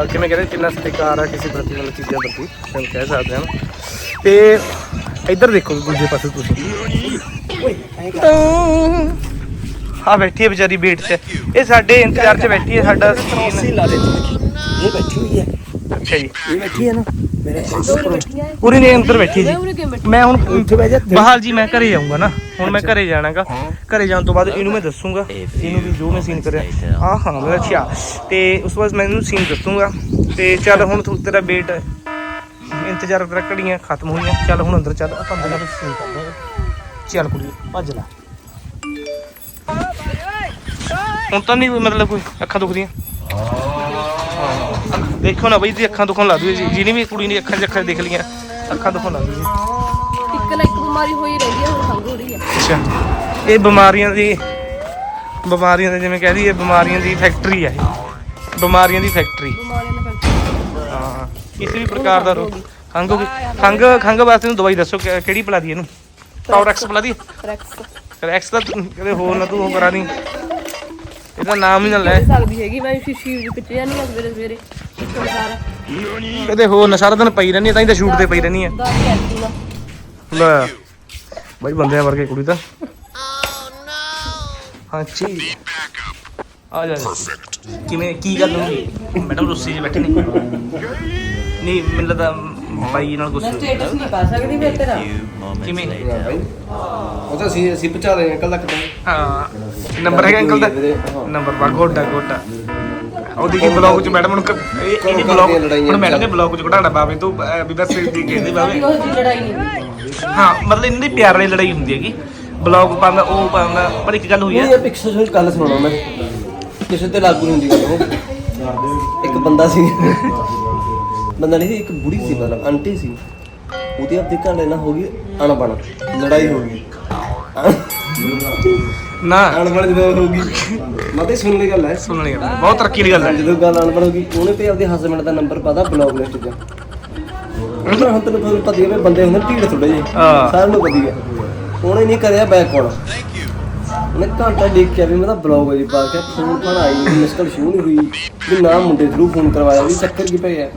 ਕਿਵੇਂ ਕਹਿੰਦੇ ਕਿੰਨਾ ਸਤਿਕਾਰ ਆ ਕਿਸੇ ਪ੍ਰਤੀ ਮਤਲਬ ਚੀਜ਼ਾਂ ਪ੍ਰਤੀ ਅਸੀਂ ਕਹਿ ਸਕਦੇ ਹਾਂ। ਤੇ ਇੱਧਰ ਦੇਖੋ ਦੂਜੇ ਪਾਸੇ ਤੁਸੀਂ। ਆ ਬੈਠੀ ਹੈ ਵਿਚਾਰੀ ਵੇਟ 'ਚ ਇਹ ਸਾਡੇ ਇੰਤਜ਼ਾਰ 'ਚ ਬੈਠੀ ਹੈ ਸਾਡਾ ਸੀ ਲਾ ਦੇ ਇਹ ਬੈਠੀ ਹੋਈ ਹੈ। ਅੱਛਾ ਜੀ। ਇਹ ਬੈਠੀ ਹੈ ਨਾ। ਮੇਰੇ ਪੂਰੀ ਨੇ ਅੰਦਰ ਬੈਠੀ ਹੈ ਉਹਨੇ ਜੀ ਕਿਵੇਂ ਬੈਠੀ? ਮੈਂ ਹੁਣ ਇੱਥੇ ਬਹਿ ਜਾ ਬਹਾਲ ਜੀ ਮੈਂ ਘਰੇ ਜਾਊਂਗਾ ਨਾ। ਹੁਣ ਮੈਂ ਘਰੇ ਜਾਣਾਗਾ। ਘਰੇ ਜਾਣ ਤੋਂ ਬਾਅਦ ਇਹਨੂੰ ਮੈਂ ਦੱਸੂਗਾ। ਇਹਨੂੰ ਵੀ ਜੋ ਮੈਂ ਸੀਨ ਕਰਿਆ। ਹਾਂ ਹਾਂ ਮੈਂ ਅੱਛਾ। ਤੇ ਉਸ ਤੋਂ ਬਾਅਦ ਮੈਂ ਇਹਨੂੰ ਸੀਨ ਦੱਸੂਗਾ। ਤੇ ਚੱਲ ਹੁਣ ਤੂੰ ਤੇਰਾ ਵੇਟ ਇੰਤਜ਼ਾਰ ਤੇਰਾ ਘੜੀਆਂ ਖਤਮ ਹੋਈਆਂ। ਚੱਲ ਹੁਣ ਅੰਦਰ ਚੱਲ। ਆਪਾਂ ਅੰਦਰ ਜਾ ਕੇ ਸੀਨ ਕਰਦੇ ਹਾਂ ਚੱਲ ਕੁੜੀ ਭੱਜ ਲੈ। ਹੁਣ ਤਾਂ ਨਹੀਂ ਮਤਲਬ ਕੋਈ ਅੱਖਾਂ ਦੁਖਦੀਆਂ। ਦੇਖੋ ਨਾ ਬਈ ਦੀ ਅੱਖਾਂ ਦੁਖਣ ਲੱਗ ਗਈ ਜਿਹਨੇ ਵੀ ਕੁੜੀ ਨੇ ਅੱਖਾਂ 'ਚ ਅੱਖਾਂ ਦੇਖ ਲੀਆਂ ਅੱਖਾਂ ਦੁਖਣ ਲੱਗ ਗਈਆਂ ਇੱਕ ਨਾ ਇੱਕ ਬਿਮਾਰੀ ਹੋਈ ਰਹਿੰਦੀ ਹੈ ਹੁਣ ਖੰਘ ਹੋ ਰਹੀ ਹੈ ਅੱਛਾ। ਇਹ ਬਿਮਾਰੀਆਂ ਦੀ ਬਿਮਾਰੀਆਂ ਦੇ ਜਿਵੇਂ ਕਹਿ ਦਈਏ ਬਿਮਾਰੀਆਂ ਦੀ ਫੈਕਟਰੀ ਹੈ ਇਹ। ਬਿਮਾਰੀਆਂ ਦੀ ਫੈਕਟਰੀ। ਬਿਮਾਰੀਆਂ ਦਾ ਫੈਕਟਰ। ਹਾਂ ਕਿਸੇ ਵੀ ਪ੍ਰਕਾਰ ਦਾ ਰੋਗ ਖੰਘ ਹੋ ਗਈ। ਖੰਘ ਖੰਘ ਵਾਸਤੇ ਨੂੰ ਦਵਾਈ ਦੱਸੋ ਕਿ- ਕਿਹੜੀ ਪਿਲਾ ਦੀ ਇਹਨੂੰ? ਟੌਰੈਕਸ ਪਿਲਾ ਦੀ? ਰੈਕਸ ਰੈਕਸ ਤਾਂ ਤੂੰ ਕਦੇ ਹੋਰ ਨਾ ਤੂੰ ਉਹ ਕਰਾ ਦੀ। ਇਹਦਾ ਨਾਮ ਹੀ ਨਾ ਲੈ। ਨਹੀਂ ਸਕਦੀ ਹੈਗੀ ਮੈਂ ਸ਼ੀਸ਼ੀ ਵਿੱਚ ਪਿੱਛੇ ਜਾਂਦੀ ਹਾਂ ਸਵੇਰੇ ਸਵੇਰੇ। ਇੱਕ ਸਾਰਾ। ਕਦੇ ਹੋਰ ਨਾ ਸਾਰਾ ਦਿਨ ਪਈ ਰਹਿੰਦੀ ਹੈ, ਤਾਂ ਹੀ ਤਾਂ ਸ਼ੂਟ ਤੇ ਪਈ ਕੈਂਟੀ ਦਾ ਲੈ ਬਾਈ ਬੰਦਿਆਂ ਵਰਗੇ ਕੁੜੀ ਤਾਂ। ਹਾਂ ਜੀ ਆ ਜਾ। ਕਿਵੇਂ ਕੀ ਗੱਲ ਹੋ ਗਈ? ਮੈਡਮ ਰੁੱਸੀ ਜੀ ਬੈਠੇ ਨੇ। ਨਹੀਂ ਮੈਨੂੰ ਲੱਗਦਾ ਬਾਈ ਨਾਲ ਗੁੱਸੇ ਸਟੇਟਸ ਨਹੀਂ ਪਾ ਸਕਦੀ ਮੈਂ ਤੇਰਾ। ਕਿਵੇਂ? ਉਹ ਤਾਂ ਅਸੀਂ ਅਸੀਂ ਪਹੁੰਚਾ ਰਹੇ ਅੰਕਲ ਤੱਕ ਤਾਂ। ਹਾਂ। ਨੰਬਰ ਹੈਗਾ ਅੰਕਲ ਦਾ? ਨੰਬਰ ਵਾ ਗੋਡਾ ਗੋਡਾ। ਉਹਦੀ ਕੀ ਬਲੌਗ ਚ ਮੈਡਮ ਨੂੰ ਕ- ਇਹ ਬਲੌਗ ਹੁਣ ਮੈਡਮ ਨੇ ਬਲੌਗ ਚ ਘਟਾਣਾ ਬਾਵੇ ਤੂੰ ਅਹ, ਵੀ ਬਸ ਦੀ ਕਹਿੰਦੇ ਬਾਵੇ ਉਹ ਜੀ ਲੜਾਈ ਨਹੀਂ ਹੁੰਦੀ। ਹਾਂ ਮਤਲਬ ਇਹਨਾਂ ਦੀ ਪਿਆਰ ਵਾਲੀ ਲੜਾਈ ਹੁੰਦੀ ਹੈਗੀ। ਬਲੌਗ ਪਾਉਂਦਾ ਉਹ ਪਾਉਂਦਾ ਪਰ ਇੱਕ ਗੱਲ ਹੋਈ ਇਹ ਹੈ ਇੱਕ ਪਿੱਛੇ ਗੱਲ ਸੁਣਾਉਣਾ ਮੈਂ। ਕਿਸੇ ਤੇ ਲਾਗੂ ਨਹੀਂ ਹੁੰਦੀ ਗੱਲ ਉਹ। ਇੱਕ ਬੰਦਾ ਸੀ। ਬੰਦਾ ਨਹੀਂ ਸੀ ਇੱਕ ਬੁੜੀ ਸੀ ਮਤਲਬ ਆਂਟੀ ਸੀ। ਉਹਦੀ ਆਪਦੇ ਘਰ ਨਾਲ ਹੋ ਗਈ ਅਣਬਣ ਲੜਾਈ ਹੋ ਗਈ। ਨਾ। ਅਣਬਣ ਜਦੋਂ ਹੋ ਗਈ ਮਤੇ ਸੁਣ ਲਈ ਗੱਲ ਹੈ। ਸੁਣਨ ਵਾਲੀ ਗੱਲ ਹੈ। ਬਹੁਤ ਤਰੱਕੀ ਦੀ ਗੱਲ ਹੈ। ਜਦੋਂ ਗੱਲ ਅਣਬਣ ਹੋ ਗਈ ਉਹਨੇ ਤੇ ਆਪਦੇ ਹਸਬੰਡ ਦਾ ਨੰਬਰ ਪਾਦਾ ਬਲੌਗ ਲਿਸਟ 'ਚ। ਉਹਨਾਂ ਹੁਣ ਤੈਨੂੰ ਪਤਾ- ਪਤਾ ਹੀ ਹੈ ਵੀ ਬੰਦੇ ਹੁੰਦੇ ਢੀੜ ਥੋੜੇ ਜਿਹੇ। ਹਾਂ। ਸਾਰਿਆਂ ਨੂੰ ਪਤਾ ਹੀ ਹੈ ਉਹਨੇ ਨਹੀਂ ਕਰਿਆ ਬੈਕ ਕਾਲ ਉਹਨੇ ਘੰਟਾ ਦੇਖ ਕੇ ਵੀ ਮੈਂ ਤਾਂ ਬਲੌਗ ਜੀ ਪਾ ਕੇ ਫੋਨ ਫਾਨ ਆਈ ਨਹੀਂ ਮਿਸਕਲ ਸ਼ੂ ਨਹੀਂ ਹੋਈ। ਵੀ ਨਾ ਮੁੰਡੇ ਥਰੂ ਫੋਨ ਕਰਵਾਇਆ ਵੀ ਚੱਕਰ ਕੀ ਪਿਆ?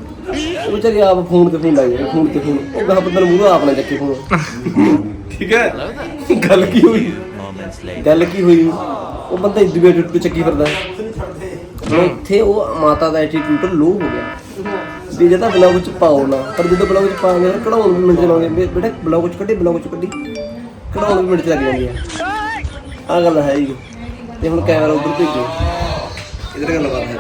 ਉਹ ਵਿਚਾਰੀ ਆਪ ਫੋਨ ਤੇ ਫੋਨ ਲਾਈ ਜਾਂਦੀ, ਫੋਨ ਤੇ ਫੋਨ ਉਹ ਗਾਹ ਬੰਦਾ ਮੂਹਰੋਂ ਆਪ ਨਾ ਚੱਕੇ ਫੋਨ ਠੀਕ ਹੈ? ਗੱਲ ਕੀ ਹੋਈ? ਗੱਲ ਕੀ ਹੋਈ? ਉਹ ਬੰਦਾ ਇਦੂਗੇ ਟੁੱਟ ਚੱਕੀ ਫਿਰਦਾ। ਹੁਣ ਇੱਥੇ ਉਹ ਮਾਤਾ ਦਾ ਐਟੀਟਿਊਡ ਲੋ ਹੋ ਗਿਆ। ਵੀ ਜੇ ਤਾਂ ਬਲੌਗ ਚ ਪਾਓ ਨਾ ਪਰ ਜਦੋਂ ਬਲੌਗ ਚ ਪਾਉਂਦੇ ਨਾ ਕਢਾਉਣ ਵੀ ਮਿੰਟ ਲਾਉਂਦੇ ਬੇਟਾ ਬਲੌਗ ਚ ਕੱਢੀ ਬਲੌਗ ਚ ਕੱਢੀ। ਕਢਾਉਣ ਵੀ ਮਿੰਟ ਚ ਲੱਗ ਜਾਂਦੀ ਆ ਆ ਗੱਲ ਹੈ ਹੀ ਤੇ ਹੁਣ ਕੈਮਰਾ ਉਧਰ ਭੇਜੋ। ਇਧਰ ਗੱਲਬਾਤ ਹੈ।